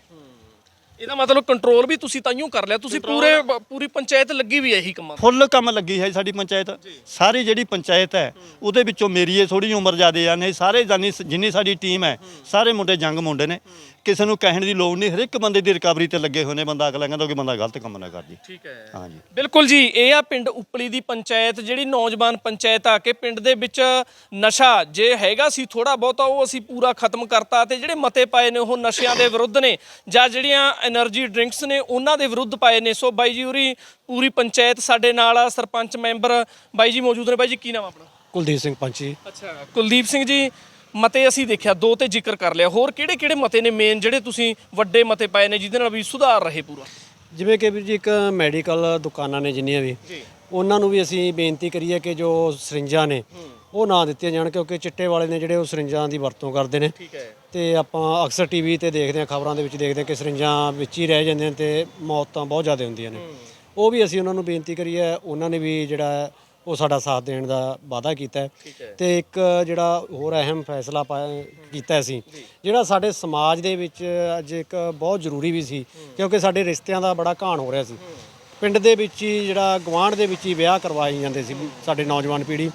ਇਹਦਾ ਮਤਲਬ ਕੰਟਰੋਲ ਵੀ ਤੁਸੀਂ ਤਾਈਓ ਕਰ ਲਿਆ ਤੁਸੀਂ ਪੂਰੇ ਪੂਰੀ ਪੰਚਾਇਤ ਲੱਗੀ ਵੀ ਹੈ ਇਹੀ ਕੰਮਾਂ। ਫੁੱਲ ਕੰਮ ਲੱਗੀ ਹੈ ਸਾਡੀ ਪੰਚਾਇਤ। ਸਾਰੀ ਜਿਹੜੀ ਪੰਚਾਇਤ ਹੈ ਉਹਦੇ ਵਿੱਚੋਂ ਮੇਰੀ ਇਹ ਥੋੜੀ ਉਮਰ ਜ਼ਿਆਦੇ ਆ ਨਹੀਂ ਸਾਰੇ ਜਾਨੀ ਜਿੰਨੀ ਸਾਡੀ ਟੀਮ ਹੈ ਸਾਰੇ ਮੁੰਡੇ ਜੰਗ ਮੁੰਡੇ ਨੇ। ਕਿਸੇ ਨੂੰ ਕਹਿਣ ਦੀ ਲੋੜ ਨਹੀਂ ਹਰ ਇੱਕ ਬੰਦੇ ਦੀ ਰਿਕਵਰੀ ਤੇ ਲੱਗੇ ਹੋਏ ਨੇ ਬੰਦਾ ਅਗਲਾ ਕਹਿੰਦਾ ਕਿ ਬੰਦਾ ਗਲਤ ਕੰਮ ਨਾ ਕਰ ਜੀ। ਠੀਕ ਹੈ। ਹਾਂਜੀ। ਬਿਲਕੁਲ ਜੀ ਇਹ ਆ ਪਿੰਡ ਨੌਜਵਾਨ ਪੰਚਾਇਤ ਆ ਕੇ ਪਿੰਡ ਦੇ ਵਿੱਚ ਨਸ਼ਾ ਜੇ ਹੈਗਾ ਸੀ ਥੋੜਾ ਬਹੁਤਾ ਉਹ ਅਸੀਂ ਪੂਰਾ ਖਤਮ ਕਰਤਾ ਤੇ ਜਿਹੜੇ ਮਤੇ ਪਾਏ ਨੇ ਉਹ ਨਸ਼ਿਆਂ ਦੇ ਵਿਰੁੱਧ ਨੇ ਜਾਂ ਜਿਹੜੀਆਂ એનર્ਜੀ ਡਰਿੰਕਸ ਨੇ ਉਹਨਾਂ ਦੇ ਵਿਰੁੱਧ ਪਾਏ ਨੇ। ਸੋ ਬਾਈ ਜੀ ਉਰੀ ਪੂਰੀ ਪੰਚਾਇਤ ਸਾਡੇ ਨਾਲ ਆ ਸਰਪੰਚ ਮੈਂਬਰ ਬਾਈ ਜੀ ਮੌਜੂਦ ਨੇ। ਬਾਈ ਜੀ ਕੀ ਨਾਮ ਆਪਣਾ? ਕੁਲਦੀਪ ਸਿੰਘ ਪੰਚੀ। ਅੱਛਾ ਕੁਲਦੀਪ ਸਿੰਘ ਜੀ ਮਤੇ ਅਸੀਂ ਦੇਖਿਆ ਦੋ ਤੇ ਜ਼ਿਕਰ ਕਰ ਲਿਆ। ਹੋਰ ਕਿਹੜੇ ਕਿਹੜੇ ਮਤੇ ਨੇ ਮੇਨ ਜਿਹੜੇ ਤੁਸੀਂ ਵੱਡੇ ਮਤੇ ਪਾਏ ਨੇ ਜਿਹਦੇ ਨਾਲ ਵੀ ਸੁਧਾਰ ਰਹੇ ਪੂਰਾ? ਜਿਵੇਂ ਕਿ ਵੀਰ ਜੀ ਇੱਕ ਮੈਡੀਕਲ ਦੁਕਾਨਾਂ ਨੇ ਜਿੰਨੀਆਂ ਵੀ ਉਹਨਾਂ ਨੂੰ ਵੀ ਅਸੀਂ ਬੇਨਤੀ ਕਰੀਏ ਕਿ ਜੋ ਸਰਿੰਜਾਂ ਨੇ ਉਹ ਨਾ ਦਿੱਤੀਆਂ ਜਾਣ ਕਿਉਂਕਿ ਚਿੱਟੇ ਵਾਲੇ ਨੇ ਜਿਹੜੇ ਉਹ ਸਰਿੰਜਾਂ ਦੀ ਵਰਤੋਂ ਕਰਦੇ ਨੇ। ਤੇ ਆਪਾਂ ਅਕਸਰ ਟੀਵੀ ਤੇ ਦੇਖਦੇ ਹਾਂ ਖਬਰਾਂ ਦੇ ਵਿੱਚ ਦੇਖਦੇ ਹਾਂ ਕਿ ਸਰਿੰਜਾਂ ਵਿੱਚ ਹੀ ਰਹਿ ਜਾਂਦੀਆਂ ਨੇ ਤੇ ਮੌਤਾਂ ਬਹੁਤ ਜ਼ਿਆਦਾ ਹੁੰਦੀਆਂ ਨੇ। ਉਹ ਵੀ ਅਸੀਂ ਉਹਨਾਂ ਨੂੰ ਬੇਨਤੀ ਕਰੀ ਹੈ ਉਹਨਾਂ ਨੇ ਵੀ ਜਿਹੜਾ ਉਹ ਸਾਡਾ ਸਾਥ ਦੇਣ ਦਾ ਵਾਅਦਾ ਕੀਤਾ ਹੈ। ਤੇ ਇੱਕ ਜਿਹੜਾ ਹੋਰ ਅਹਿਮ ਫੈਸਲਾ ਪਾਇਆ ਕੀਤਾ ਸੀ। ਜਿਹੜਾ ਸਾਡੇ ਸਮਾਜ ਦੇ ਵਿੱਚ ਅੱਜ ਇੱਕ ਬਹੁਤ ਜ਼ਰੂਰੀ ਵੀ ਸੀ। ਕਿਉਂਕਿ ਸਾਡੇ ਰਿਸ਼ਤਿਆਂ ਦਾ ਬੜਾ ਘਾਣ ਹੋ ਰਿਹਾ ਸੀ। ਪਿੰਡ ਦੇ ਵਿੱਚ ਹੀ ਜਿਹੜਾ ਗਵਾਂਢ ਦੇ ਵਿੱਚ ਹੀ ਵਿਆਹ ਕਰਵਾਏ ਜਾਂਦੇ ਸੀ ਸਾਡੇ ਨੌਜਵਾਨ ਪੀੜ੍ਹੀ।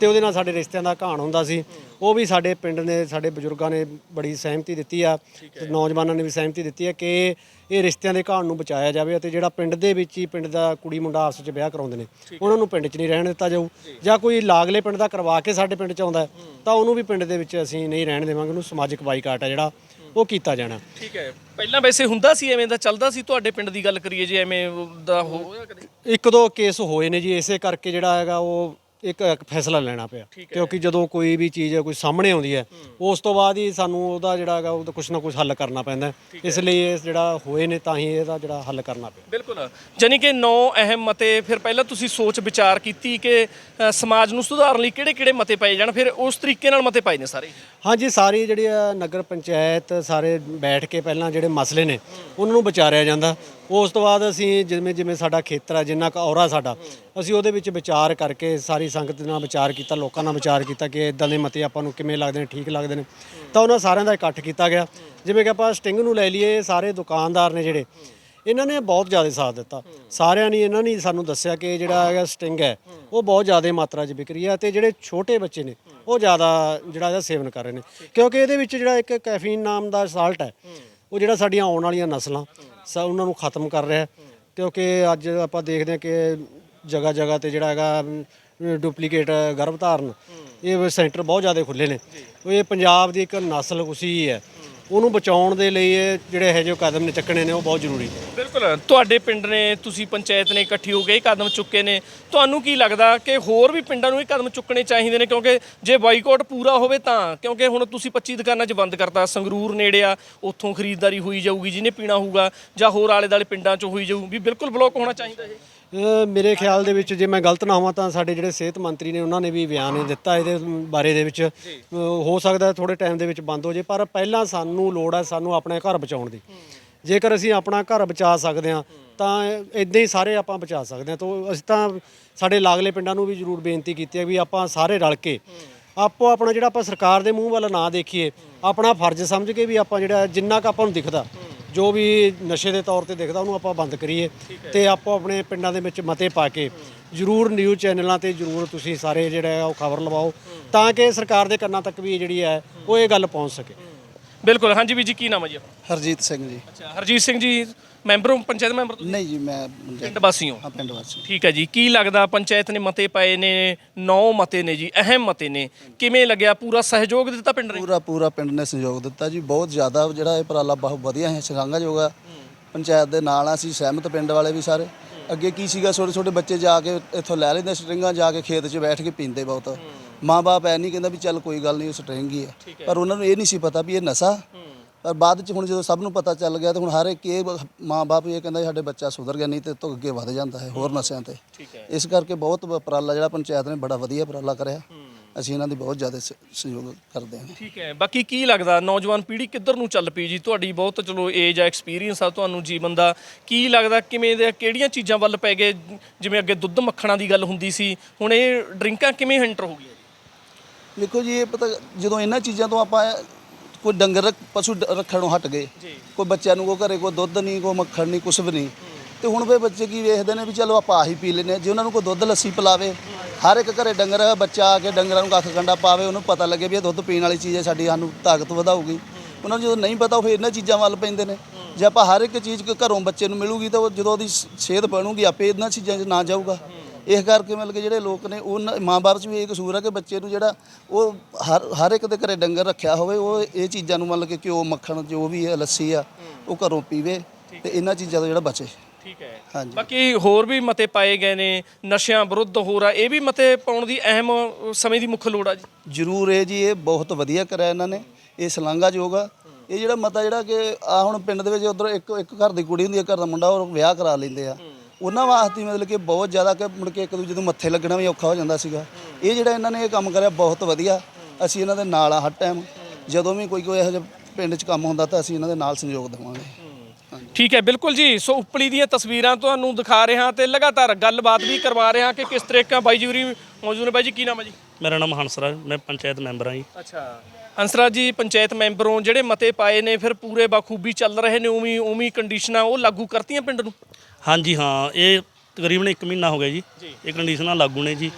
ਤੇ ਉਹਦੇ ਨਾਲ ਸਾਡੇ ਰਿਸ਼ਤਿਆਂ ਦਾ ਘਾਣ ਹੁੰਦਾ ਸੀ। ਉਹ ਵੀ ਸਾਡੇ ਪਿੰਡ ਨੇ ਸਾਡੇ ਬਜ਼ੁਰਗਾਂ ਨੇ ਬੜੀ ਸਹਿਮਤੀ ਦਿੱਤੀ ਆ ਤੇ ਨੌਜਵਾਨਾਂ ਨੇ ਵੀ ਸਹਿਮਤੀ ਦਿੱਤੀ ਹੈ ਕਿ ਇਹ ਰਿਸ਼ਤਿਆਂ ਦੇ ਘਾਣ ਨੂੰ ਬਚਾਇਆ ਜਾਵੇ ਅਤੇ ਜਿਹੜਾ ਪਿੰਡ ਦੇ ਵਿੱਚ ਹੀ ਪਿੰਡ ਦਾ ਕੁੜੀ ਮੁੰਡਾ ਆਪਸ ਵਿੱਚ ਵਿਆਹ ਕਰਾਉਂਦੇ ਨੇ ਉਹਨਾਂ ਨੂੰ ਪਿੰਡ 'ਚ ਨਹੀਂ ਰਹਿਣ ਦਿੱਤਾ ਜਾਊ ਜਾਂ ਕੋਈ ਲਾਗਲੇ ਪਿੰਡ ਦਾ ਕਰਵਾ ਕੇ ਸਾਡੇ ਪਿੰਡ 'ਚ ਆਉਂਦਾ ਹੈ, ਤਾਂ ਉਹਨੂੰ ਵੀ ਪਿੰਡ ਦੇ ਵਿੱਚ ਅਸੀਂ ਨਹੀਂ ਰਹਿਣ ਦੇਵਾਂਗੇ। ਉਹਨੂੰ ਸਮਾਜਿਕ ਬਾਈਕਾਟ ਹੈ ਜਿਹੜਾ ਉਹ ਕੀਤਾ ਜਾਣਾ। ਠੀਕ ਹੈ। ਪਹਿਲਾਂ ਵੈਸੇ ਹੁੰਦਾ ਸੀ ਐਵੇਂ ਦਾ ਚੱਲਦਾ ਸੀ ਤੁਹਾਡੇ ਪਿੰਡ ਦੀ ਗੱਲ ਕਰੀਏ ਜੇ ਐਵੇਂ ਦਾ ਹੋਇਆ ਕਦੇ ਇੱਕ ਦੋ ਕੇਸ ਹੋਏ ਨੇ ਜੀ ਇਸੇ ਕਰਕੇ ਜਿਹੜਾ ਹੈਗਾ ਉਹ ਇੱਕ ਇੱਕ ਫੈਸਲਾ ਲੈਣਾ ਪਿਆ। ਕਿਉਂਕਿ ਜਦੋਂ ਕੋਈ ਵੀ ਚੀਜ਼ ਕੋਈ ਸਾਹਮਣੇ ਆਉਂਦੀ ਹੈ ਉਸ ਤੋਂ ਬਾਅਦ ਹੀ ਸਾਨੂੰ ਉਹਦਾ ਜਿਹੜਾ ਹੈਗਾ ਉਹਦਾ ਕੁਝ ਨਾ ਕੁਝ ਹੱਲ ਕਰਨਾ ਪੈਂਦਾ ਹੈ। ਇਸ ਲਈ ਇਹ ਜਿਹੜਾ ਹੋਏ ਨੇ ਤਾਂ ਹੀ ਇਹਦਾ ਜਿਹੜਾ ਹੱਲ ਕਰਨਾ ਪਿਆ। ਬਿਲਕੁਲ। ਜਾਨੀ ਕਿ ਨੌ ਅਹਿਮ ਮਤੇ ਫਿਰ ਪਹਿਲਾਂ ਤੁਸੀਂ ਸੋਚ ਵਿਚਾਰ ਕੀਤੀ ਕਿ ਸਮਾਜ ਨੂੰ ਸੁਧਾਰਨ ਲਈ ਕਿਹੜੇ ਕਿਹੜੇ ਮਤੇ ਪਾਏ ਜਾਣ ਫਿਰ ਉਸ ਤਰੀਕੇ ਨਾਲ ਮਤੇ ਪਾਏ ਨੇ ਸਾਰੇ? ਹਾਂਜੀ ਸਾਰੀ ਜਿਹੜੀ ਨਗਰ ਪੰਚਾਇਤ ਸਾਰੇ ਬੈਠ ਕੇ ਪਹਿਲਾਂ ਜਿਹੜੇ ਮਸਲੇ ਨੇ ਉਹਨਾਂ ਨੂੰ ਵਿਚਾਰਿਆ ਜਾਂਦਾ। ਉਸ ਤੋਂ ਬਾਅਦ ਅਸੀਂ ਜਿਵੇਂ ਜਿਵੇਂ ਸਾਡਾ ਖੇਤਰ ਆ, ਜਿੰਨਾ ਕੁ ਔਰਾ ਸਾਡਾ, ਅਸੀਂ ਉਹਦੇ ਵਿੱਚ ਵਿਚਾਰ ਕਰਕੇ ਸਾਰੀ ਸੰਗਤ ਨਾਲ ਵਿਚਾਰ ਕੀਤਾ, ਲੋਕਾਂ ਨਾਲ ਵਿਚਾਰ ਕੀਤਾ ਕਿ ਇਦਾਂ ਦੇ ਮਤੇ ਆਪਾਂ ਨੂੰ ਕਿਵੇਂ ਲੱਗਦੇ ਨੇ, ਠੀਕ ਲੱਗਦੇ ਨੇ। ਤਾਂ ਉਹਨਾਂ ਸਾਰਿਆਂ ਦਾ ਇਕੱਠ ਕੀਤਾ ਗਿਆ। ਜਿਵੇਂ ਕਿ ਆਪਾਂ ਸਟਿੰਗ ਨੂੰ ਲੈ ਲਈਏ, ਸਾਰੇ ਦੁਕਾਨਦਾਰ ਨੇ ਜਿਹੜੇ, ਇਹਨਾਂ ਨੇ ਬਹੁਤ ਜ਼ਿਆਦਾ ਸਾਥ ਦਿੱਤਾ। ਸਾਰਿਆਂ ਨੇ, ਇਹਨਾਂ ਨੇ ਸਾਨੂੰ ਦੱਸਿਆ ਕਿ ਜਿਹੜਾ ਹੈਗਾ ਸਟਿੰਗ ਹੈ, ਉਹ ਬਹੁਤ ਜ਼ਿਆਦਾ ਮਾਤਰਾ 'ਚ ਵਿਕ ਰਹੀ ਹੈ ਤੇ ਜਿਹੜੇ ਛੋਟੇ ਬੱਚੇ ਨੇ, ਉਹ ਜ਼ਿਆਦਾ ਜਿਹੜਾ ਇਹਦਾ ਸੇਵਨ ਕਰ ਰਹੇ ਨੇ। ਕਿਉਂਕਿ ਇਹਦੇ ਵਿੱਚ ਜਿਹੜਾ ਇੱਕ ਕੈਫੀਨ ਨਾਮ ਦਾ ਸਾਲਟ ਹੈ, ਉਹ ਜਿਹੜਾ ਸਾਡੀਆਂ ਆਉਣ ਵਾਲੀਆਂ ਨਸਲਾਂ ਸਾ ਉਹਨਾਂ ਨੂੰ ਖਤਮ ਕਰ ਰਿਹਾ ਹੈ। ਕਿਉਂਕਿ ਅੱਜ ਆਪਾਂ ਦੇਖਦੇ ਹਾਂ ਕਿ ਜਗ੍ਹਾ ਜਗ੍ਹਾ ਤੇ ਜਿਹੜਾ ਹੈਗਾ ਡੁਪਲੀਕੇਟ ਗਰਭ ਧਾਰਨ ਇਹ ਸੈਂਟਰ ਬਹੁਤ ਜ਼ਿਆਦਾ ਖੁੱਲੇ ਨੇ। ਇਹ ਪੰਜਾਬ ਦੀ ਇੱਕ ਨਸਲ ਉਸੀ ਹੈ। ਉਹਨੂੰ ਬਚਾਉਣ ਦੇ ਲਈ ਇਹ ਜਿਹੜੇ ਇਹੋ ਜਿਹੇ ਕਦਮ ਨੇ ਚੱਕਣੇ ਨੇ, ਉਹ ਬਹੁਤ ਜ਼ਰੂਰੀ ਨੇ। ਬਿਲਕੁਲ। ਤੁਹਾਡੇ ਪਿੰਡ ਨੇ, ਤੁਸੀਂ ਪੰਚਾਇਤ ਨੇ ਇਕੱਠੀ ਹੋ ਕੇ ਇਹ ਕਦਮ ਚੁੱਕੇ ਨੇ। ਤੁਹਾਨੂੰ ਕੀ ਲੱਗਦਾ ਕਿ ਹੋਰ ਵੀ ਪਿੰਡਾਂ ਨੂੰ ਇਹ ਕਦਮ ਚੁੱਕਣੇ ਚਾਹੀਦੇ ਨੇ? ਕਿਉਂਕਿ ਜੇ ਬਾਈਕਾਟ ਪੂਰਾ ਹੋਵੇ ਤਾਂ, ਕਿਉਂਕਿ ਹੁਣ ਤੁਸੀਂ 25 ਦੁਕਾਨਾਂ 'ਚ ਬੰਦ ਕਰਤਾ, ਸੰਗਰੂਰ ਨੇੜੇ ਆ, ਉੱਥੋਂ ਖਰੀਦਦਾਰੀ ਹੋਈ ਜਾਊਗੀ, ਜਿਹਨੇ ਪੀਣਾ ਹੋਊਗਾ ਜਾਂ ਹੋਰ ਆਲੇ ਦਾਲੇ ਪਿੰਡਾਂ 'ਚ ਹੋਈ ਜਾਊ, ਵੀ ਬਿਲਕੁਲ ਬਲੌਕ ਹੋਣਾ ਚਾਹੀਦਾ ਇਹ। ਮੇਰੇ ਖਿਆਲ ਦੇ ਵਿੱਚ ਜੇ ਮੈਂ ਗਲਤ ਨਾ ਹੋਵਾਂ ਤਾਂ ਸਾਡੇ ਜਿਹੜੇ ਸਿਹਤ ਮੰਤਰੀ ਨੇ ਉਹਨਾਂ ਨੇ ਵੀ ਬਿਆਨ ਦਿੱਤਾ ਇਹਦੇ ਬਾਰੇ ਦੇ ਵਿੱਚ। ਹੋ ਸਕਦਾ ਥੋੜੇ ਟਾਈਮ ਦੇ ਵਿੱਚ ਬੰਦ ਹੋ ਜੇ ਪਰ ਪਹਿਲਾਂ ਸਾਨੂੰ ਲੋੜ ਹੈ ਸਾਨੂੰ ਆਪਣੇ ਘਰ ਬਚਾਉਣ ਦੀ। ਜੇਕਰ ਅਸੀਂ ਆਪਣਾ ਘਰ ਬਚਾ ਸਕਦੇ ਹਾਂ ਤਾਂ ਇਦਾਂ ਹੀ ਸਾਰੇ ਆਪਾਂ ਬਚਾ ਸਕਦੇ ਹਾਂ। ਤਾਂ ਅਸੀਂ ਤਾਂ ਸਾਡੇ ਲਾਗਲੇ ਪਿੰਡਾਂ ਨੂੰ ਵੀ ਜ਼ਰੂਰ ਬੇਨਤੀ ਕੀਤੀ ਹੈ ਵੀ ਆਪਾਂ ਸਾਰੇ ਰਲ ਕੇ ਆਪੋ ਆਪਣਾ ਜਿਹੜਾ ਆਪਾਂ ਸਰਕਾਰ ਦੇ ਮੂੰਹ ਵੱਲ ਨਾ ਦੇਖੀਏ ਆਪਣਾ ਫਰਜ਼ ਸਮਝ ਕੇ ਵੀ ਆਪਾਂ ਜਿਹੜਾ ਜਿੰਨਾ ਕੁ ਆਪਾਂ ਨੂੰ ਦਿਖਦਾ ਜੋ ਵੀ ਨਸ਼ੇ ਦੇ ਤੌਰ ਤੇ ਦਿਖਦਾ ਉਹਨੂੰ ਆਪਾਂ ਬੰਦ ਕਰੀਏ ਤੇ ਆਪੋ ਆਪਣੇ ਪਿੰਡਾਂ ਦੇ ਵਿੱਚ ਮਤੇ ਪਾ ਕੇ ਜ਼ਰੂਰ ਨਿਊਜ਼ ਚੈਨਲਾਂ ਤੇ ਜ਼ਰੂਰ ਤੁਸੀਂ ਸਾਰੇ ਜਿਹੜਾ ਹੈ ਉਹ ਖਬਰ ਲਵਾਓ ਤਾਂ ਕਿ ਸਰਕਾਰ ਦੇ ਕੰਨਾਂ ਤੱਕ ਵੀ ਜਿਹੜੀ ਹੈ ਉਹ ਇਹ ਗੱਲ ਪਹੁੰਚ ਸਕੇ। ਬਿਲਕੁਲ ਹਾਂਜੀ ਵੀ ਜੀ ਕੀ ਨਾਮ ਹੈ ਜੀ ਆਪਣਾ? ਹਰਜੀਤ ਸਿੰਘ ਜੀ। ਅੱਛਾ ਹਰਜੀਤ ਸਿੰਘ ਜੀ ਮੈਂਬਰ ਹੋ ਪੰਚਾਇਤ ਮੈਂਬਰ ਤੁਸੀਂ? ਨਹੀਂ ਜੀ ਮੈਂ ਪਿੰਡ ਵਾਸੀ ਹੋ? ਹਾਂ ਪਿੰਡ ਵਾਸੀ। ਠੀਕ ਹੈ ਜੀ ਕੀ ਲੱਗਦਾ ਪੰਚਾਇਤ ਨੇ ਮਤੇ ਪਾਏ ਨੇ 9 ਮਤੇ ਨੇ ਜੀ ਅਹਿਮ ਮਤੇ ਨੇ ਕਿਵੇਂ ਲੱਗਿਆ? ਪੂਰਾ ਸਹਿਯੋਗ ਦਿੱਤਾ ਪਿੰਡ ਨੇ? ਪੂਰਾ ਪੂਰਾ ਪਿੰਡ ਨੇ ਸਹਿਯੋਗ ਦਿੱਤਾ ਜੀ ਬਹੁਤ ਜ਼ਿਆਦਾ ਜਿਹੜਾ ਇਹ ਉਪਰਾਲਾ ਬਹੁਤ ਵਧੀਆ ਹੈ ਸ਼ਲਾਘਾਯੋਗ ਆ। ਪੰਚਾਇਤ ਦੇ ਨਾਲ ਅਸੀਂ ਸਹਿਮਤ ਪਿੰਡ ਵਾਲੇ ਵੀ ਸਾਰੇ। ਅੱਗੇ ਕੀ ਸੀਗਾ ਛੋਟੇ ਛੋਟੇ ਬੱਚੇ ਜਾ ਕੇ ਇੱਥੋਂ ਲੈ ਲੈਂਦੇ ਸਟਰਿੰਗਾਂ ਜਾ ਕੇ ਖੇਤ 'ਚ ਬੈਠ ਕੇ ਪੀਂਦੇ ਬਹੁਤ। ਮਾਂ-ਬਾਪ ਐ ਨਹੀਂ ਕਹਿੰਦਾ ਵੀ ਚੱਲ ਕੋਈ ਗੱਲ ਨਹੀਂ ਉਹ ਸਟਰਿੰਗ ਹੀ ਹੈ। ਪਰ ਉਹਨਾਂ ਨੂੰ ਇਹ ਨਹੀਂ ਸੀ ਪਤਾ ਵੀ ਇਹ ਨਸ਼ਾ ਪਰ ਬਾਅਦ 'ਚ ਹੁਣ ਜਦੋਂ ਸਭ ਨੂੰ ਪਤਾ ਚੱਲ ਗਿਆ ਤੇ ਹੁਣ ਹਰ ਇੱਕ ਇਹ ਮਾਂ-ਬਾਪ ਇਹ ਕਹਿੰਦਾ ਸਾਡੇ ਬੱਚਾ ਸੁਧਰ ਗਿਆ ਨਹੀਂ ਤੇ ਤੋਂ ਅੱਗੇ ਵਧ ਜਾਂਦਾ ਹੈ ਹੋਰ ਨਸ਼ਿਆਂ ਤੇ। ਇਸ ਕਰਕੇ ਬਹੁਤ ਉਪਰਾਲਾ ਜਿਹੜਾ ਪੰਚਾਇਤ ਨੇ ਬੜਾ ਵਧੀਆ ਉਪਰਾਲਾ ਕਰਿਆ। ਅਸੀਂ ਇਹਨਾਂ ਦੀ ਬਹੁਤ ਜ਼ਿਆਦਾ ਸਹਿਯੋਗ ਕਰਦੇ ਹਾਂ। ਠੀਕ ਹੈ। ਬਾਕੀ ਕੀ ਲੱਗਦਾ ਨੌਜਵਾਨ ਪੀੜ੍ਹੀ ਕਿੱਧਰ ਨੂੰ ਚੱਲ ਪਈ ਜੀ? ਤੁਹਾਡੀ ਬਹੁਤ ਚਲੋ ਏਜ ਆ ਐਕਸਪੀਰੀਅੰਸ ਆ ਤੁਹਾਨੂੰ ਜੀਵਨ ਦਾ। ਕੀ ਲੱਗਦਾ ਕਿਵੇਂ ਦੇ ਕਿਹੜੀਆਂ ਚੀਜ਼ਾਂ ਵੱਲ ਪੈ ਗਏ? ਜਿਵੇਂ ਅੱਗੇ ਦੁੱਧ ਮੱਖਣਾਂ ਦੀ ਗੱਲ ਹੁੰਦੀ ਸੀ ਹੁਣ ਇਹ ਡਰਿੰਕਾਂ ਕਿਵੇਂ ਐਂਟਰ ਹੋ ਗਈਆਂ ਜੀ? ਦੇਖੋ ਜੀ ਇਹ ਪਤਾ ਜਦੋਂ ਇਹਨਾਂ ਚੀਜ਼ਾਂ ਤੋਂ ਆਪਾਂ ਕੋਈ ਡੰਗਰ ਰੱਖ- ਪਸ਼ੂ ਡ- ਰੱਖਣ ਨੂੰ ਹਟ ਗਏ। ਕੋਈ ਬੱਚਿਆਂ ਨੂੰ ਕੋਈ ਘਰੇ ਕੋਈ ਦੁੱਧ ਨਹੀਂ ਕੋਈ ਮੱਖਣ ਨਹੀਂ ਕੁਛ ਵੀ ਨਹੀਂ। ਤੇ ਹੁਣ ਵੇ ਬੱਚੇ ਕੀ ਵੇਖਦੇ ਨੇ ਵੀ ਚਲੋ ਆਪਾਂ ਆਹੀ ਪੀ ਲੈਨੇ ਜੇ ਉਹਨਾਂ ਨੂੰ ਕੋਈ ਦੁੱਧ ਲੱਸੀ ਪਿਲਾਵੇ ਹਰ ਇੱਕ ਘਰੇ ਡੰਗਰ ਹੈ ਬੱਚਾ ਆ ਕੇ ਡੰਗਰਾਂ ਨੂੰ ਕੱਖ ਕੰਡਾ ਪਾਵੇ ਉਹਨੂੰ ਪਤਾ ਲੱਗੇ ਵੀ ਇਹ ਦੁੱਧ ਪੀਣ ਵਾਲੀ ਚੀਜ਼ ਹੈ ਸਾਡੀ ਸਾਨੂੰ ਤਾਕਤ ਵਧਾਊਗੀ। ਉਹਨਾਂ ਨੂੰ ਜਦੋਂ ਨਹੀਂ ਪਤਾ ਉਹ ਫਿਰ ਇਹਨਾਂ ਚੀਜ਼ਾਂ ਵੱਲ ਪੈਂਦੇ ਨੇ। ਜੇ ਆਪਾਂ ਹਰ ਇੱਕ ਚੀਜ਼ ਘਰੋਂ ਬੱਚੇ ਨੂੰ ਮਿਲੂਗੀ ਤਾਂ ਉਹ ਜਦੋਂ ਉਹਦੀ ਸ- ਸਿਹਤ ਬਣੂਗੀ ਆਪੇ ਇਹਨਾਂ ਚੀਜ਼ਾਂ 'ਚ ਨਾ ਜਾਊਗਾ। ਇਸ ਕਰਕੇ ਮਤਲਬ ਕਿ ਜਿਹੜੇ ਲੋਕ ਨੇ ਉਹ ਮਾਂ-ਬਾਪ 'ਚ ਵੀ ਇਹ ਕਸੂਰ ਹੈ ਕਿ ਬੱਚੇ ਨੂੰ ਜਿਹੜਾ ਉਹ ਹਰ ਹਰ ਇੱਕ ਦੇ ਘਰੇ ਡੰਗਰ ਰੱਖਿਆ ਹੋਵੇ ਉਹ ਇਹ ਚੀਜ਼ਾਂ ਨੂੰ ਮਤਲਬ ਕਿ ਘਿਓ ਮੱਖਣ ਜੋ ਵੀ ਹੈ ਲੱਸੀ ਆ ਉਹ ਘਰੋਂ ਪੀਵੇ ਤੇ ਇਹਨਾਂ ਚੀਜ਼ਾਂ ਤੋਂ ਜਿਹੜਾ ਬਚੇ। ਠੀਕ ਹੈ। ਹਾਂਜੀ। ਬਾਕੀ ਹੋਰ ਵੀ ਮਤੇ ਪਾਏ ਗਏ ਨੇ ਨਸ਼ਿਆਂ ਵਿਰੁੱਧ ਹੋਰ ਆ ਇਹ ਵੀ ਮਤੇ ਪਾਉਣ ਦੀ ਅਹਿਮ ਸਮੇਂ ਦੀ ਮੁੱਖ ਲੋੜ ਆ ਜੀ। ਜ਼ਰੂਰ ਇਹ ਜੀ ਇਹ ਬਹੁਤ ਵਧੀਆ ਕਰਿਆ ਇਹਨਾਂ ਨੇ ਇਹ ਸ਼ਲਾਘਾਯੋਗ ਆ। ਇਹ ਜਿਹੜਾ ਮਤਾ ਜਿਹੜਾ ਕਿ ਆ ਹੁਣ ਪਿੰਡ ਦੇ ਵਿੱਚ ਉਧਰ ਇੱਕ ਇੱਕ ਘਰ ਦੀ ਕੁੜੀ ਹੁੰਦੀ ਹੈ ਘਰ ਦਾ ਮੁੰਡਾ ਉਹ ਵਿਆਹ ਕਰਾ ਲੈਂਦੇ ਆ। ਉਹਨਾਂ ਵਾਸਤੇ ਮਤਲਬ ਕਿ ਬਹੁਤ ਜ਼ਿਆਦਾ ਕਿ ਮੁੜ ਕੇ ਇੱਕ ਦੂਜੇ ਨੂੰ ਮੱਥੇ ਲੱਗਣਾ ਵੀ ਔਖਾ ਹੋ ਜਾਂਦਾ ਸੀਗਾ। ਇਹ ਜਿਹੜਾ ਇਹਨਾਂ ਨੇ ਇਹ ਕੰਮ ਕਰਿਆ ਬਹੁਤ ਵਧੀਆ। ਅਸੀਂ ਇਹਨਾਂ ਦੇ ਨਾਲ ਆ ਹਰ ਟਾਈਮ ਜਦੋਂ ਵੀ ਕੋਈ ਕੋਈ ਇਹੋ ਜਿਹਾ ਪਿੰਡ 'ਚ ਕੰਮ ਹੁੰਦਾ ਤਾਂ ਅਸੀਂ ਇਹਨਾਂ ਦੇ ਨਾਲ ਸਹਿਯੋਗ ਦੇਵਾਂਗੇ। ਠੀਕ ਹੈ, ਬਿਲਕੁਲ ਜੀ। ਸੋ ਉਪਲੀ ਦੀਆਂ ਤਸਵੀਰਾਂ ਤੁਹਾਨੂੰ ਦਿਖਾ ਰਹੇ ਹਾਂ ਤੇ ਲਗਾਤਾਰ ਗੱਲਬਾਤ ਵੀ ਕਰਵਾ ਰਹੇ ਹਾਂ ਕਿ ਕਿਸ ਤਰੀਕੇ ਬਾਈ ਜੂਰੀ ਮੌਜੂਦ ਨੇ। ਬਾਈ ਜੀ, ਕੀ ਨਾਮ ਹੈ ਜੀ? ਮੇਰਾ ਨਾਮ ਹੰਸਰਾਜ ਮੈਂ ਪੰਚਾਇਤ ਮੈਂਬਰ ਹਾਂ ਜੀ। ਅੱਛਾ। ਹੰਸਰਾਜ ਜੀ ਪੰਚਾਇਤ ਮੈਂਬਰੋਂ ਜਿਹੜੇ ਮਤੇ ਪਾਏ ਨੇ ਫਿਰ ਪੂਰੇ ਬਾਖੂਬੀ ਚੱਲ ਰਹੇ ਨੇ ਉਵੇਂ ਉਵੇਂ ਕੰਡੀਸ਼ਨਾਂ ਉਹ ਲਾਗੂ ਕਰਤੀਆਂ ਪਿੰਡ ਨੂੰ? ਹਾਂਜੀ ਹਾਂ ਇਹ ਤਕਰੀਬਨ 1 ਮਹੀਨਾ ਹੋ ਗਿਆ ਜੀ। ਇਹ ਕੰਡੀਸ਼ਨਾਂ ਲਾਗੂ ਨੇ ਜੀ।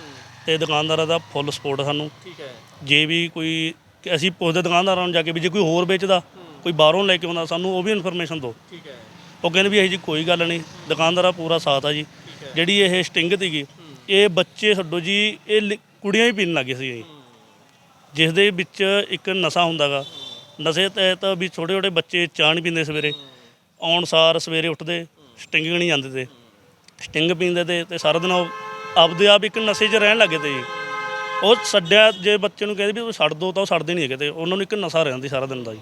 ਤੇ ਦੁਕਾਨਦਾਰਾਂ ਦਾ ਫੁੱਲ ਸਪੋਰਟ ਸਾਨੂੰ। ਠੀਕ ਹੈ। ਜੇ ਵੀ ਕੋਈ ਕਿ ਅਸੀਂ ਪੁੱਛਦੇ ਦੁਕਾਨਦਾਰਾਂ ਨੂੰ ਜਾ ਕੇ ਵੀ ਜੇ ਕੋਈ ਹੋਰ ਵੇਚਦਾ ਕੋਈ ਬਾਹਰੋਂ ਲੈ ਕੇ ਆਉਂਦਾ ਸਾਨੂੰ ਉਹ ਵੀ ਇਨਫੋਰਮੇਸ਼ਨ ਦਿਓ। ਠੀਕ ਹੈ। ਉਹ ਕਹਿੰਦੇ ਵੀ ਇਹ ਜੀ ਕੋਈ ਗੱਲ ਨਹੀਂ ਦੁਕਾਨਦਾਰਾਂ ਪੂਰਾ ਸਾਥ ਆ ਜੀ। ਜਿਹੜੀ ਇਹ ਸਟਿੰਗ ਸੀਗੀ ਇਹ ਬੱਚੇ ਛੱਡੋ ਜੀ ਇਹ ਲਿ- ਕੁੜੀਆਂ ਹੀ ਪੀਣ ਲੱਗ ਗਈਆਂ ਸੀ ਜੀ। ਜਿਸ ਦੇ ਵਿੱਚ ਇੱਕ ਨਸ਼ਾ ਹੁੰਦਾਗਾ। ਨਸ਼ੇ ਤਹਿਤ ਵੀ ਛੋਟੇ ਛੋਟੇ ਬੱਚੇ ਚਾਹ ਨਹੀਂ ਪੀਂਦੇ ਸਵੇਰੇ। ਆਉਣ ਸਾਰ ਸਵੇਰੇ ਉੱਠਦੇ, ਸਟਿੰਗ ਨਹੀਂ ਜਾਂਦੇ ਤੇ। ਸਟਿੰਗ ਪੀਂਦੇ ਤੇ ਤੇ ਸਾਰਾ ਦਿਨ ਉਹ ਆਪਦੇ ਆਪ ਇੱਕ ਨਸ਼ੇ 'ਚ ਰਹਿਣ ਲੱਗੇ ਤੇ ਜੀ। ਉਹ ਛੱਡਿਆ, ਜੇ ਬੱਚੇ ਨੂੰ ਕਹਿੰਦੇ ਵੀ ਉਹ ਛੱਡ ਦੋ ਤਾਂ ਉਹ ਛੱਡਦੇ ਨਹੀਂ ਹੈਗੇ ਤੇ ਉਹਨਾਂ ਨੂੰ ਇੱਕ ਨਸ਼ਾ ਰਹਿੰਦੀ ਸਾਰਾ ਦਿਨ ਦਾ ਜੀ।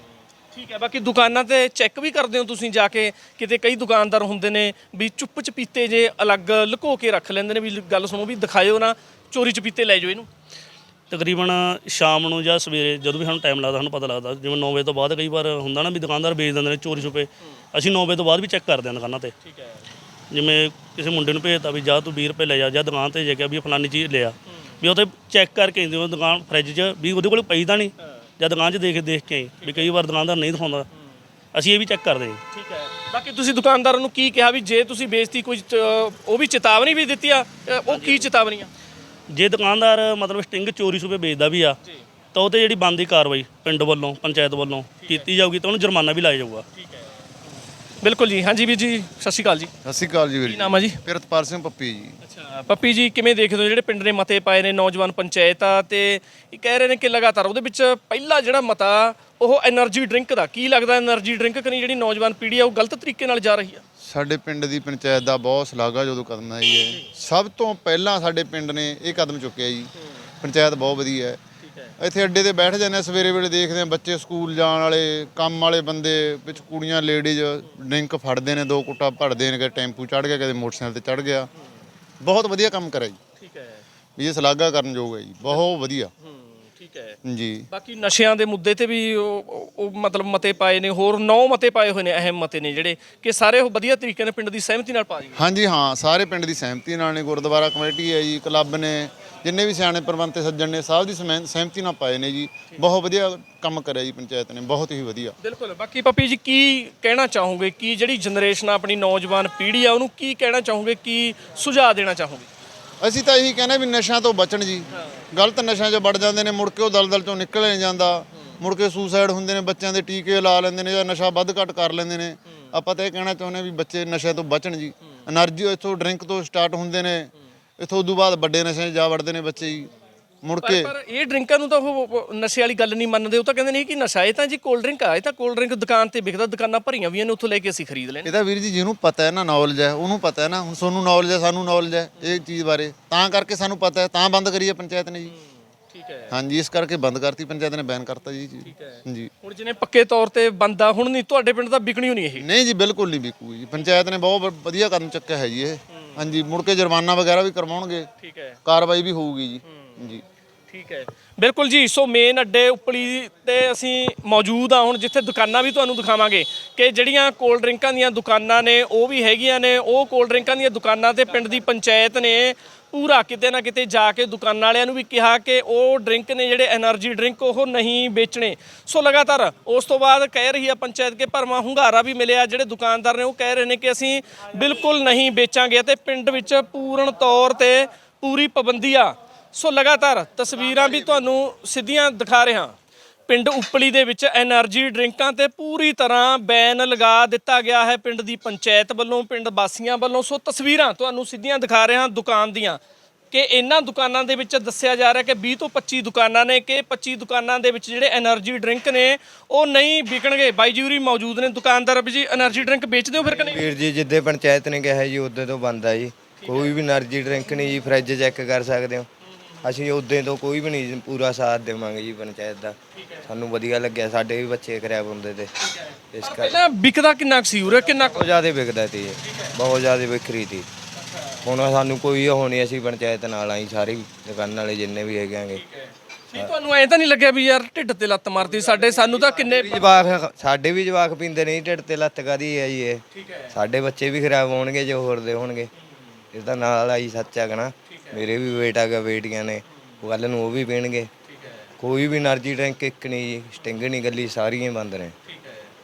ਠੀਕ ਹੈ, ਬਾਕੀ ਦੁਕਾਨਾਂ ਤੇ ਚੈੱਕ ਵੀ ਕਰਦੇ ਹੋ ਤੁਸੀਂ ਜਾ ਕੇ? ਕਿਤੇ ਕਈ ਦੁਕਾਨਦਾਰ ਹੁੰਦੇ ਨੇ ਵੀ ਚੁੱਪ ਚਪੀਤੇ ਜੇ ਅਲੱਗ ਲੁਕੋ ਕੇ ਰੱਖ ਲੈਂਦੇ ਨੇ ਵੀ ਗੱਲ ਸੁਣੋ ਵੀ ਦਿਖਾਇਓ ਨਾ। ਚੋਰੀ ਚਪੀਤੇ ਲੈ ਜਾਓ ਇਹਨੂੰ। ਤਕਰੀਬਨ ਸ਼ਾਮ ਨੂੰ ਜਾਂ ਸਵੇਰੇ ਜਦੋਂ ਵੀ ਸਾਨੂੰ ਟਾਈਮ ਲੱਗਦਾ ਸਾਨੂੰ ਪਤਾ ਲੱਗਦਾ ਜਿਵੇਂ 9 ਵਜੇ ਤੋਂ ਬਾਅਦ ਕਈ ਵਾਰ ਹੁੰਦਾ ਨਾ ਵੀ ਦੁਕਾਨਦਾਰ ਵੇਚ ਦਿੰਦੇ ਨੇ ਚੋਰੀ ਛੁਪੇ। ਅਸੀਂ 9 ਵਜੇ ਤੋਂ ਬਾਅਦ ਵੀ ਚੈੱਕ ਕਰਦੇ ਹਾਂ ਦੁਕਾਨਾਂ ਤੇ। ਠੀਕ ਹੈ। ਜਿਵੇਂ ਕਿਸੇ ਮੁੰਡੇ ਨੂੰ ਭੇਜਤਾ ਵੀ ਜਾ ਤੂੰ 20 ਰੁਪਏ ਲੈ ਜਾ ਜਾਂ ਦੁਕਾਨ ਤੇ ਜਾ ਕੇ ਵੀ ਫਲਾਨੀ ਚੀਜ਼ ਲਿਆ। ਵੀ ਉਹ ਤੇ ਚੈੱਕ ਕਰਕੇ ਆਉਂਦੇ ਉਹ ਦੁਕਾਨ ਫ੍ਰਿਜ 'ਚ ਵੀ ਉਹਦੇ ਕੋਲ ਪਈ ਤਾਂ ਨਹੀਂ ਜਾਂ ਦੁਕਾਨ 'ਚ ਦੇਖ ਦੇਖ ਕੇ ਆਈ ਵੀ ਕਈ ਵਾਰ ਦੁਕਾਨਦਾਰ ਨਹੀਂ ਦਿਖਾਉਂਦਾ। ਅਸੀਂ ਇਹ ਵੀ ਚੈੱਕ ਕਰਦੇ ਹਾਂ। ਠੀਕ ਹੈ। ਬਾਕੀ ਤੁਸੀਂ ਦੁਕਾਨਦਾਰਾਂ ਨੂੰ ਕੀ ਕਿਹਾ ਵੀ ਜੇ ਤੁਸੀਂ ਬੇਇੱਜ਼ਤੀ ਕੋਈ ਚ- ਉਹ ਵੀ ਚੇਤਾਵਨੀ ਵੀ ਦਿੱਤੀ ਆ ਅ, ਉਹ ਕੀ ਚੇਤਾਵਨੀ ਆ ਜੇ ਦੁਕਾਨਦਾਰ ਮਤਲਬ ਸਟਿੰਗ ਚੋਰੀ ਸੂਬੇ ਵੇਚਦਾ ਵੀ ਆ ਤਾਂ ਉਹ ਤੇ ਜਿਹੜੀ ਬੰਦੀ ਕਾਰਵਾਈ ਪਿੰਡ ਵੱਲੋਂ ਪੰਚਾਇਤ ਵੱਲੋਂ ਕੀਤੀ ਜਾਊਗੀ ਤਾਂ ਉਹਨੂੰ ਜੁਰਮਾਨਾ ਵੀ ਲਾਇਆ ਜਾਊਗਾ। ਬਿਲਕੁਲ ਜੀ। ਹਾਂਜੀ ਵੀਰ ਜੀ ਸਤਿ ਸ਼੍ਰੀ ਅਕਾਲ ਜੀ। ਸਤਿ ਸ਼੍ਰੀ ਅਕਾਲ ਜੀ ਵੀਰ ਕੀ ਨਾਮ ਹੈ ਜੀ? ਪਿਰਤਪਾਲ ਸਿੰਘ ਪੱਪੀ ਜੀ। ਅੱਛਾ ਪੱਪੀ ਜੀ ਕਿਵੇਂ ਦੇਖਦੇ ਹੋ ਜਿਹੜੇ ਪਿੰਡ ਨੇ ਮਤੇ ਪਾਏ ਨੇ ਨੌਜਵਾਨ ਪੰਚਾਇਤ ਆ ਤੇ ਇਹ ਕਹਿ ਰਹੇ ਨੇ ਕਿ ਲਗਾਤਾਰ ਉਹਦੇ ਵਿੱਚ ਪਹਿਲਾ ਜਿਹੜਾ ਮਤਾ ਉਹ એનર્ਜੀ ਡਰਿੰਕ ਦਾ। ਕੀ ਲੱਗਦਾ એનર્ਜੀ ਡਰਿੰਕ ਕਰੀ ਜਿਹੜੀ ਨੌਜਵਾਨ ਪੀੜ੍ਹੀ ਆ ਉਹ ਗਲਤ ਤਰੀਕੇ ਨਾਲ ਜਾ ਰਹੀ ਆ? ਸਾਡੇ ਪਿੰਡ ਦੀ ਪੰਚਾਇਤ ਦਾ ਬਹੁਤ ਸ਼ਲਾਘਾ ਜਦੋਂ ਕਦਮ ਹੈ ਜੀ ਇਹ ਸਭ ਤੋਂ ਪਹਿਲਾਂ ਸਾਡੇ ਪਿੰਡ ਨੇ ਇਹ ਕਦਮ ਚੁੱਕਿਆ ਜੀ। ਪੰਚਾਇਤ ਬਹੁਤ ਵਧੀਆ ਹੈ। ਇੱਥੇ ਅੱਡੇ ਤੇ ਬੈਠ ਜਾਂਦੇ ਹਾਂ ਸਵੇਰੇ ਵੇਲੇ ਦੇਖਦੇ ਹਾਂ ਬੱਚੇ ਸਕੂਲ ਜਾਣ ਵਾਲੇ ਕੰਮ ਵਾਲੇ ਬੰਦੇ ਵਿੱਚ ਕੁੜੀਆਂ ਲੇਡੀਜ਼ ਡਰਿੰਕ ਫੜਦੇ ਨੇ ਦੋ ਕੁੱਟਾ ਭੜਦੇ ਨੇ ਕਦੇ ਟੈਂਪੂ ਚੜ ਗਿਆ ਕਦੇ ਮੋਟਰਸਾਈਕਲ ਤੇ ਚੜ ਗਿਆ। ਬਹੁਤ ਵਧੀਆ ਕੰਮ ਕਰਿਆ ਜੀ। ਠੀਕ ਹੈ। ਵੀ ਇਹ ਸ਼ਲਾਘਾ ਕਰਨ ਯੋਗ ਹੈ ਜੀ। ਬਹੁਤ ਵਧੀਆ। ਹੂੰ। ਠੀਕ ਹੈ। ਜੀ। ਬਾਕੀ ਨਸ਼ਿਆਂ ਦੇ ਮੁੱਦੇ ਤੇ ਵੀ ਉਹ ਮਤਲਬ ਮਤੇ ਪਾਏ ਨੇ ਹੋਰ 9 ਮਤੇ ਪਾਏ ਹੋਏ ਨੇ ਅਹਿਮ ਮਤੇ ਨੇ ਜਿਹੜੇ ਕਿ ਸਾਰੇ ਉਹ ਵਧੀਆ ਤਰੀਕੇ ਨਾਲ ਪਿੰਡ ਦੀ ਸਹਿਮਤੀ ਨਾਲ ਪਾ ਜੀ ਹਾਂਜੀ ਹਾਂ ਸਾਰੇ ਪਿੰਡ ਦੀ ਸਹਿਮਤੀ ਨਾਲ ਨੇ ਗੁਰਦੁਆਰਾ ਕਮੇਟੀ ਹੈ ਜੀ ਕਲੱਬ ਨੇ ਜਿੰਨੇ ਵੀ ਸਿਆਣੇ ਪ੍ਰਬੰਧ ਤੇ ਸੱਜਣ ਨੇ ਸਭ ਦੀ ਸਮੈ- ਸਹਿਮਤੀ ਨਾਲ ਪਾਏ ਨੇ ਜੀ। ਬਹੁਤ ਵਧੀਆ ਕੰਮ ਕਰਿਆ ਜੀ ਪੰਚਾਇਤ ਨੇ ਬਹੁਤ ਹੀ ਵਧੀਆ। ਬਿਲਕੁਲ ਬਾਕੀ ਪੱਪੀ ਜੀ ਕੀ ਕਹਿਣਾ ਚਾਹੋਗੇ? ਕੀ ਜਿਹੜੀ ਜਨਰੇਸ਼ਨ ਆਪਣੀ ਨੌਜਵਾਨ ਪੀੜ੍ਹੀ ਆ ਉਹਨੂੰ ਕੀ ਕਹਿਣਾ ਚਾਹੋਗੇ? ਕੀ ਸੁਝਾਅ ਦੇਣਾ ਚਾਹੋਗੇ? ਅਸੀਂ ਤਾਂ ਇਹੀ ਕਹਿੰਦੇ ਵੀ ਨਸ਼ਿਆਂ ਤੋਂ ਬਚਣ ਜੀ। ਗਲਤ ਨਸ਼ਿਆਂ 'ਚ ਵੜ ਜਾਂਦੇ ਨੇ ਮੁੜ ਕੇ ਉਹ ਦਲਦਲ 'ਚੋਂ ਨਿਕਲ ਨਹੀਂ ਜਾਂਦਾ। ਮੁੜ ਕੇ ਸੁਸਾਈਡ ਹੁੰਦੇ ਨੇ ਬੱਚਿਆਂ ਦੇ ਟੀਕੇ ਲਾ ਲੈਂਦੇ ਨੇ ਜਾਂ ਨਸ਼ਾ ਵੱਧ ਘਟ ਕਰ ਲੈਂਦੇ ਨੇ। ਆਪਾਂ ਤਾਂ ਇਹ ਕਹਿਣਾ ਚਾਹੁੰਦੇ ਵੀ ਬੱਚੇ ਨਸ਼ਿਆਂ ਤੋਂ ਬਚਣ ਜੀ। એનર્ਜੀ ਇੱਥੋਂ ਡਰਿੰਕ ਤੋਂ ਸਟਾਰਟ ਹੁੰਦੇ ਨੇ। ਇਥੋਂ ਉਦੋਂ ਬਾਅਦ ਵੱਡੇ ਨਸ਼ਿਆਂ 'ਚ ਜਾ ਵੜਦੇ ਨੇ ਬੱਚੇ ਜੀ। ਮੁੜ ਕੇ ਪਰ ਇਹ ਡਰਿੰਕਾਂ ਨੂੰ ਤਾਂ ਉਹ ਉਹ ਨਸ਼ੇ ਵਾਲੀ ਗੱਲ ਨਹੀਂ ਮੰਨਦੇ ਉਹ ਤਾਂ ਕਹਿੰਦੇ ਨੇ ਕਿ ਨਸ਼ਾ ਇਹ ਤਾਂ ਜੀ ਕੋਲਡ ਡਰਿੰਕ ਆ ਇਹ ਤਾਂ ਕੋਲਡ ਡਰਿੰਕ ਦੁਕਾਨ ਤੇ ਵਿਕਦਾ ਦੁਕਾਨਾਂ ਭਰੀਆਂ ਵੀਆਂ ਨੇ ਉੱਥੋਂ ਲੈ ਕੇ ਅਸੀਂ ਖਰੀਦ ਲੈਣੇ ਇਹਦਾ ਵੀਰ ਜੀ ਜਿਹਨੂੰ ਪਤਾ ਹੈ ਨਾ ਨੌਲੇਜ ਹੈ ਉਹਨੂੰ ਪਤਾ ਹੈ ਨਾ ਹੁਣ ਤੁਹਾਨੂੰ ਨੌਲੇਜ ਹੈ ਸਾਨੂੰ ਨੌਲੇਜ ਹੈ ਇਹ ਚੀਜ਼ ਬਾਰੇ। ਤਾਂ ਕਰਕੇ ਸਾਨੂੰ ਪਤਾ ਹੈ ਤਾਂ ਬੰਦ ਕਰੀ ਹੈ ਪੰਚਾਇਤ ਨੇ ਜੀ। ਠੀਕ ਹੈ। ਹਾਂਜੀ ਇਸ ਕਰਕੇ ਬੰਦ ਕਰਤੀ ਪੰਚਾਇਤ ਨੇ ਬੈਨ ਕਰਤਾ ਜੀ ਇਹ ਚੀਜ਼। ਜੀ ਹੁਣ ਜਿਹਨੇ ਪੱਕੇ ਤੌਰ ਤੇ ਬੰਦਾ ਹੁਣ ਨਹੀਂ ਤੁਹਾਡੇ ਪਿੰਡ ਤਾਂ ਵਿਕਣੀ ਨਹੀਂ ਇਹ। ਨਹੀਂ ਜੀ ਬਿਲਕੁਲ ਨਹੀਂ ਵਿਕੂ ਜੀ। ਪੰਚਾਇਤ ਨੇ ਬਹੁਤ ਵ- ਵਧੀਆ ਕਦਮ ਚੱਕਿਆ ਹੈ ਜੀ ਇਹ। ਹਾਂਜੀ ਮੁੜ ਕੇ ਜੁਰਮਾਨਾ ਵਗੈਰਾ ਵੀ ਕਰਵਾਉਣਗੇ। ਠੀਕ ਹੈ। ਕਾਰਵਾਈ ਵੀ ਹੋਊਗੀ ਜੀ। ਜੀ। ਠੀਕ ਹੈ। ਬਿਲਕੁਲ ਜੀ, ਸੋ ਮੇਨ ਅੱਡੇ ਉਪਲੀ ਤੇ ਅਸੀਂ ਮੌਜੂਦ ਆ ਹੁਣ, ਜਿੱਥੇ ਦੁਕਾਨਾਂ ਵੀ ਤੁਹਾਨੂੰ ਦਿਖਾਵਾਂਗੇ ਕਿ ਜਿਹੜੀਆਂ ਕੋਲਡ ਡਰਿੰਕਾਂ ਦੀਆਂ ਦੁਕਾਨਾਂ ਨੇ, ਉਹ ਵੀ ਹੈਗੀਆਂ ਨੇ। ਉਹ ਕੋਲਡ ਡਰਿੰਕਾਂ ਦੀਆਂ ਦੁਕਾਨਾਂ ਤੇ ਪਿੰਡ ਦੀ ਪੰਚਾਇਤ ਨੇ ਪੂਰਾ ਕਿਤੇ ਨਾ ਕਿਤੇ ਜਾ ਕੇ ਦੁਕਾਨਾਂ ਵਾਲਿਆਂ ਨੂੰ ਵੀ ਕਿਹਾ ਕਿ ਉਹ ਡਰਿੰਕ ਨੇ ਜਿਹੜੇ એનર્ਜੀ ਡਰਿੰਕ ਉਹ ਨਹੀਂ ਵੇਚਣੇ। ਸੋ ਲਗਾਤਾਰ ਉਸ ਤੋਂ ਬਾਅਦ ਕਹਿ ਰਹੀ ਆ ਪੰਚਾਇਤ ਕੇ ਭਰਮਾ ਹੁੰਗਾਰਾ ਵੀ ਮਿਲਿਆ, ਜਿਹੜੇ ਦੁਕਾਨਦਾਰ ਨੇ ਉਹ ਕਹਿ ਰਹੇ ਨੇ ਕਿ ਅਸੀਂ ਬਿਲਕੁਲ ਨਹੀਂ ਵੇਚਾਂਗੇ। ਤੇ ਪਿੰਡ ਵਿੱਚ ਪੂਰਨ ਤੌਰ ਤੇ ਪੂਰੀ ਪਾਬੰਦੀ ਆ। ਸੋ ਲਗਾਤਾਰ ਤਸਵੀਰਾਂ ਵੀ ਤੁਹਾਨੂੰ ਸਿੱਧੀਆਂ ਦਿਖਾ ਰਿਹਾ। ਪਿੰਡ ਉਪਲੀ ਦੇ ਵਿੱਚ એનર્ਜੀ ਡਰਿੰਕਾਂ ਤੇ ਪੂਰੀ ਤਰ੍ਹਾਂ ਬੈਨ ਲਗਾ ਦਿੱਤਾ ਗਿਆ ਹੈ ਪਿੰਡ ਦੀ ਪੰਚਾਇਤ ਵੱਲੋਂ ਪਿੰਡ ਵਾਸੀਆਂ ਵੱਲੋਂ। ਸੋ ਤਸਵੀਰਾਂ ਤੁਹਾਨੂੰ ਸਿੱਧੀਆਂ ਦਿਖਾ ਰਿਹਾ ਦੁਕਾਨ ਦੀਆਂ। ਕਿ ਇਹਨਾਂ ਦੁਕਾਨਾਂ ਦੇ ਵਿੱਚ ਦੱਸਿਆ ਜਾ ਰਿਹਾ ਕਿ 20 ਤੋਂ 25 ਦੁਕਾਨਾਂ ਨੇ ਕਿ 25 ਦੁਕਾਨਾਂ ਦੇ ਵਿੱਚ ਜਿਹੜੇ એનર્ਜੀ ਡਰਿੰਕ ਨੇ ਉਹ ਨਹੀਂ ਵਿਕਣਗੇ। ਬਾਈ ਜੀ ਉਰੀ ਮੌਜੂਦ ਨੇ ਦੁਕਾਨਦਾਰ ਵੀ ਜੀ એનર્ਜੀ ਡਰਿੰਕ ਵੇਚਦੇ ਹੋ ਫਿਰ ਕਿ ਨਹੀਂ? ਵੀਰ ਜੀ ਜਿੱਦੇ ਪੰਚਾਇਤ ਨੇ ਕਿਹਾ ਜੀ ਉਦੋਂ ਤੋਂ ਬੰਦ ਆ ਜੀ। ਕੋਈ ਵੀ એનર્ਜੀ ਡਰਿੰਕ ਨਹੀਂ ਜੀ ਫਰਿੱਜ ਚੈੱਕ ਕਰ ਸਕਦੇ ਹੋ। ਅਸੀਂ ਉਦੋਂ ਤੋਂ ਕੋਈ ਵੀ ਨਹੀਂ ਪੂਰਾ ਸਾਥ ਦੇਵਾਂਗੇ ਜੀ ਪੰਚਾਇਤ ਦਾ। ਸਾਨੂੰ ਵਧੀਆ ਲੱਗਿਆ ਸਾਡੇ ਵੀ ਬੱਚੇ ਕਰਿਆ ਹੁੰਦੇ ਤੇ। ਇਸ ਕਰਕੇ ਪਹਿਲਾਂ ਵਿਕਦਾ ਕਿੰਨਾ ਕੁ ਸੀ ਉਰੇ? ਕਿੰਨਾ ਕੁ? ਬਹੁਤ ਜ਼ਿਆਦਾ ਵਿਕਦਾ ਤੀ ਇਹ, ਬਹੁਤ ਜ਼ਿਆਦਾ ਵਿਕਰੀ ਤੀ ਹੁਣ ਸਾਨੂੰ ਕੋਈ ਉਹ ਨਹੀਂ ਅਸੀਂ ਪੰਚਾਇਤ ਨਾਲ ਆਈ ਸਾਰੇ ਦੁਕਾਨਾਂ ਵਾਲੇ ਜਿੰਨੇ ਵੀ ਹੈਗੇਗੇ ਨਹੀਂ ਤੁਹਾਨੂੰ ਐ ਤਾਂ ਨਹੀਂ ਲੱਗਿਆ ਵੀ ਯਾਰ ਢਿੱਡ ਤੇ ਲੱਤ ਮਾਰਦੀ ਸਾਡੇ ਸਾਨੂੰ ਤਾਂ ਕਿੰਨੇ ਜਵਾਕ ਸਾਡੇ ਵੀ ਜਵਾਕ ਪੀਂਦੇ ਨਹੀਂ ਢਿੱਡ ਤੇ ਲੱਤ ਕਾਦੀ ਹੈ ਜੀ ਇਹ? ਸਾਡੇ ਬੱਚੇ ਵੀ ਖਰਾਬ ਹੋਣਗੇ ਜੇ ਹੋਰ ਦੇ ਹੋਣਗੇ। ਇਸ ਦਾ ਨਾਲ ਆਈ ਸੱਚ ਹੈਗਾ ਮੇਰੇ ਵੀ ਬੇਟਾ ਗਾ ਬੇਟੀਆਂ ਨੇ। ਕੱਲ ਨੂੰ ਉਹ ਵੀ ਪੀਣਗੇ। ਕੋਈ ਵੀ એનર્ਜੀ ਡਰਿੰਕ ਇੱਕ ਨਹੀਂ ਜੀ ਸਟਿੰਗ ਨਹੀਂ ਗੱਲੀ ਸਾਰੀਆਂ ਬੰਦ ਨੇ।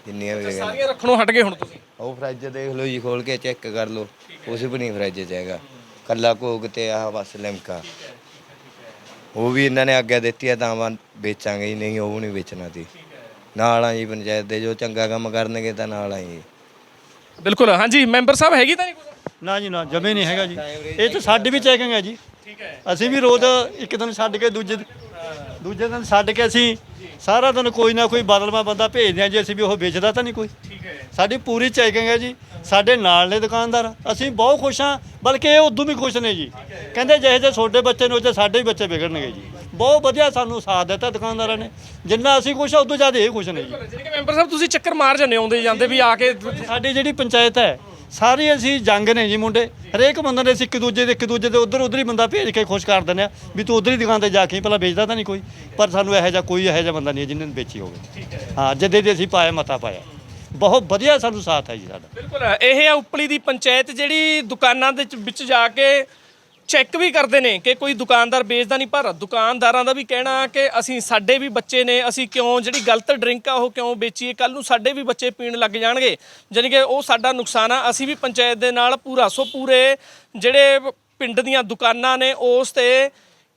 ਜਿੰਨੀਆਂ ਵੀ ਸਾਰੀਆਂ ਰੱਖਣੋਂ ਹਟ ਗਏ ਹੁਣ ਤੁਸੀਂ? ਉਹ ਫ੍ਰਿਜ ਦੇਖ ਲਓ ਜੀ ਖੋਲ ਕੇ ਚੈੱਕ ਕਰ ਲਓ। ਉਸ ਵੀ ਨਹੀਂ ਫ੍ਰਿਜ 'ਚ ਕੱਲਾ ਕੋਕ ਤੇ ਆਹ ਬਸ ਲਿਮਕਾ। ਉਹ ਵੀ ਇਹਨਾਂ ਨੇ ਅੱਗੇ ਦਿੱਤੀ ਆ ਤਾਂ ਵੇਚਾਂਗੇ ਜੀ ਨਹੀਂ ਉਹ ਵੀ ਨਹੀਂ ਵੇਚਣਾ ਸੀ ਨਾਲ ਆ ਜੀ ਪੰਚਾਇਤ ਦੇ ਜੋ ਚੰਗਾ ਕੰਮ ਕਰਨਗੇ ਤਾਂ ਨਾਲ ਆ ਜੀ। ਬਿਲਕੁਲ ਹਾਂਜੀ ਮੈਂਬਰ ਸਾਹਿਬ ਹੈਗੀ ਤਾਂ ਨਹੀਂ ਨਾ ਜੀ ਨਾ ਜਮੇ ਨਹੀਂ ਹੈਗਾ ਜੀ। ਇਹ ਤਾਂ ਸਾਡੀ ਵੀ ਚੈਕਿੰਗ ਹੈ ਜੀ। ਠੀਕ ਹੈ ਅਸੀਂ ਵੀ ਰੋਜ਼ ਇੱਕ ਦਿਨ ਛੱਡ ਕੇ ਦੂਜੇ ਦੂਜੇ ਦਿਨ ਛੱਡ ਕੇ ਅਸੀਂ ਸਾਰਾ ਦਿਨ ਕੋਈ ਨਾ ਕੋਈ ਬਦਲਵਾ ਬੰਦਾ ਭੇਜਦੇ ਹਾਂ ਜੀ ਅਸੀਂ ਵੀ ਉਹ ਵੇਚਦਾ ਤਾਂ ਨਹੀਂ ਕੋਈ। ਠੀਕ ਹੈ ਸਾਡੀ ਪੂਰੀ ਚੈਕਿੰਗ ਹੈ ਜੀ। ਸਾਡੇ ਨਾਲ ਨੇ ਦੁਕਾਨਦਾਰ। ਅਸੀਂ ਬਹੁਤ ਖੁਸ਼ ਹਾਂ ਬਲਕਿ ਇਹ ਉਦੋਂ ਵੀ ਖੁਸ਼ ਨੇ ਜੀ। ਕਹਿੰਦੇ ਜਿਹੇ ਜਿਹੇ ਛੋਟੇ ਬੱਚੇ ਨੇ ਉਹ ਸਾਡੇ ਵੀ ਬੱਚੇ ਵਿਗੜਨਗੇ ਜੀ। ਬਹੁਤ ਵਧੀਆ ਸਾਨੂੰ ਸਾਥ ਦਿੱਤਾ ਦੁਕਾਨਦਾਰਾਂ ਨੇ। ਜਿੰਨਾ ਅਸੀਂ ਖੁਸ਼ ਹਾਂ ਉਦੋਂ ਜ਼ਿਆਦਾ ਇਹ ਖੁਸ਼ ਨੇ ਜੀ। ਜਿਹੜੇ ਮੈਂਬਰ ਸਾਹਿਬ ਤੁਸੀਂ ਚੱਕਰ ਮਾਰ ਜਾਂਦੇ ਆਉਂਦੇ ਜਾਂਦੇ ਵੀ ਆ ਕੇ ਸਾਡੀ ਜਿਹੜੀ ਪੰਚਾਇਤ ਹੈ ਸਾਰੇ ਅਸੀਂ ਜੰਗ ਨੇ ਜੀ ਮੁੰਡੇ। ਹਰੇਕ ਬੰਦੇ ਨੇ ਅਸੀਂ ਇੱਕ ਦੂਜੇ ਦੇ ਇੱਕ ਦੂਜੇ ਦੇ ਉਧਰ ਉਧਰ ਹੀ ਬੰਦਾ ਭੇਜ ਕੇ ਖੁਸ਼ ਕਰ ਦਿੰਦੇ ਆ ਵੀ ਤੂੰ ਉਧਰ ਹੀ ਦੁਕਾਨ ਤੇ ਜਾ ਕੇ ਪਹਿਲਾਂ ਵੇਚਦਾ ਤਾਂ ਨਹੀਂ ਕੋਈ। ਪਰ ਸਾਨੂੰ ਇਹੋ ਜਿਹਾ ਕੋਈ ਇਹੋ ਜਿਹਾ ਬੰਦਾ ਨਹੀਂ ਹੈ ਜਿਹਨੇ ਵੇਚੀ ਹੋਵੇ। ਹਾਂ, ਜਦੇ ਦੇ ਅਸੀਂ ਪਾਇਆ ਮਤਾ ਪਾਇਆ। ਬਹੁਤ ਵਧੀਆ ਸਾਨੂੰ ਸਾਥ ਹੈ ਜੀ ਸਾਡਾ। ਬਿਲਕੁਲ, ਇਹ ਆ ਉਪਲੀ ਦੀ ਪੰਚਾਇਤ ਜਿਹੜੀ ਦੁਕਾਨਾਂ ਦੇ ਵਿੱਚ ਜਾ ਕੇ ਚੈੱਕ ਵੀ ਕਰਦੇ ਨੇ ਕਿ ਕੋਈ ਦੁਕਾਨਦਾਰ ਵੇਚਦਾ ਨਹੀਂ, ਪਰ ਦੁਕਾਨਦਾਰਾਂ ਦਾ ਵੀ ਕਹਿਣਾ ਕਿ ਅਸੀਂ, ਸਾਡੇ ਵੀ ਬੱਚੇ ਨੇ, ਅਸੀਂ ਕਿਉਂ, ਜਿਹੜੀ ਗਲਤ ਡਰਿੰਕ ਆ, ਉਹ ਕਿਉਂ ਵੇਚੀਏ? ਕੱਲ ਨੂੰ ਸਾਡੇ ਵੀ ਬੱਚੇ ਪੀਣ ਲੱਗ ਜਾਣਗੇ। ਜਾਣੀ ਕਿ ਉਹ ਸਾਡਾ ਨੁਕਸਾਨ ਆ। ਅਸੀਂ ਵੀ ਪੰਚਾਇਤ ਦੇ ਨਾਲ ਪੂਰਾ ਸੋ ਪੂਰੇ ਜਿਹੜੇ ਪਿੰਡ ਦੀਆਂ ਦੁਕਾਨਾਂ ਨੇ, ਉਸ ਤੇ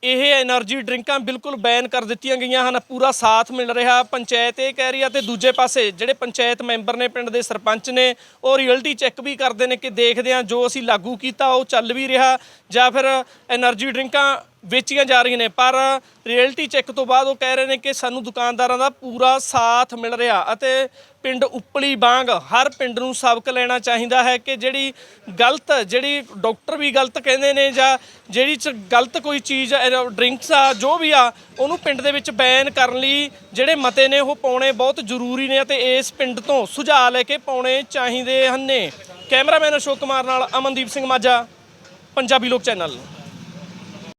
ਇਹ એનર્ਜੀ ਡਰਿੰਕਾਂ ਬਿਲਕੁਲ ਬੈਨ ਕਰ ਦਿੱਤੀਆਂ ਗਈਆਂ ਹਨ। ਪੂਰਾ ਸਾਥ ਮਿਲ ਰਿਹਾ ਪੰਚਾਇਤ ਇਹ ਕਹਿ ਰਹੀ ਹੈ ਤੇ ਦੂਜੇ ਪਾਸੇ ਜਿਹੜੇ ਪੰਚਾਇਤ ਮੈਂਬਰ ਨੇ, ਪਿੰਡ ਦੇ ਸਰਪੰਚ ਨੇ, ਉਹ ਰਿਐਲਿਟੀ ਚੈੱਕ ਵੀ ਕਰਦੇ ਨੇ ਕਿ ਦੇਖਦੇ ਆ ਜੋ ਅਸੀਂ ਲਾਗੂ ਕੀਤਾ ਉਹ ਚੱਲ ਵੀ ਰਿਹਾ ਜਾਂ ਫਿਰ એનર્ਜੀ ਡਰਿੰਕਾਂ ਵੇਚੀਆਂ ਜਾ ਰਹੀਆਂ ਨੇ। ਪਰ ਰਿਐਲਿਟੀ ਚੈੱਕ ਤੋਂ ਬਾਅਦ ਉਹ ਕਹਿ ਰਹੇ ਨੇ ਕਿ ਸਾਨੂੰ ਦੁਕਾਨਦਾਰਾਂ ਦਾ ਪੂਰਾ ਸਾਥ ਮਿਲ ਰਿਹਾ ਅਤੇ ਪਿੰਡ ਉੱਪਲੀ ਬਾਂਗ, ਹਰ ਪਿੰਡ ਨੂੰ ਸਬਕ ਲੈਣਾ ਚਾਹੀਦਾ ਹੈ ਕਿ ਜਿਹੜੀ ਗਲਤ, ਜਿਹੜੀ ਡਾਕਟਰ ਵੀ ਗਲਤ ਕਹਿੰਦੇ ਨੇ ਜਾਂ ਜਿਹੜੀ ਚ ਗਲਤ ਕੋਈ ਚੀਜ਼ ਡਰਿੰਕਸ ਆ, ਜੋ ਵੀ ਆ, ਉਹਨੂੰ ਪਿੰਡ ਦੇ ਵਿੱਚ ਬੈਨ ਕਰਨ ਲਈ ਜਿਹੜੇ ਮਤੇ ਨੇ ਉਹ ਪਾਉਣੇ ਬਹੁਤ ਜ਼ਰੂਰੀ ਨੇ ਅਤੇ ਇਸ ਪਿੰਡ ਤੋਂ ਸੁਝਾਅ ਲੈ ਕੇ ਪਾਉਣੇ ਚਾਹੀਦੇ ਹਨ ਨੇ। ਕੈਮਰਾਮੈਨ ਅਸ਼ੋਕ ਕੁਮਾਰ ਨਾਲ ਅਮਨਦੀਪ ਸਿੰਘ ਮਾਝਾ, ਪੰਜਾਬੀ ਲੋਕ ਚੈਨਲ।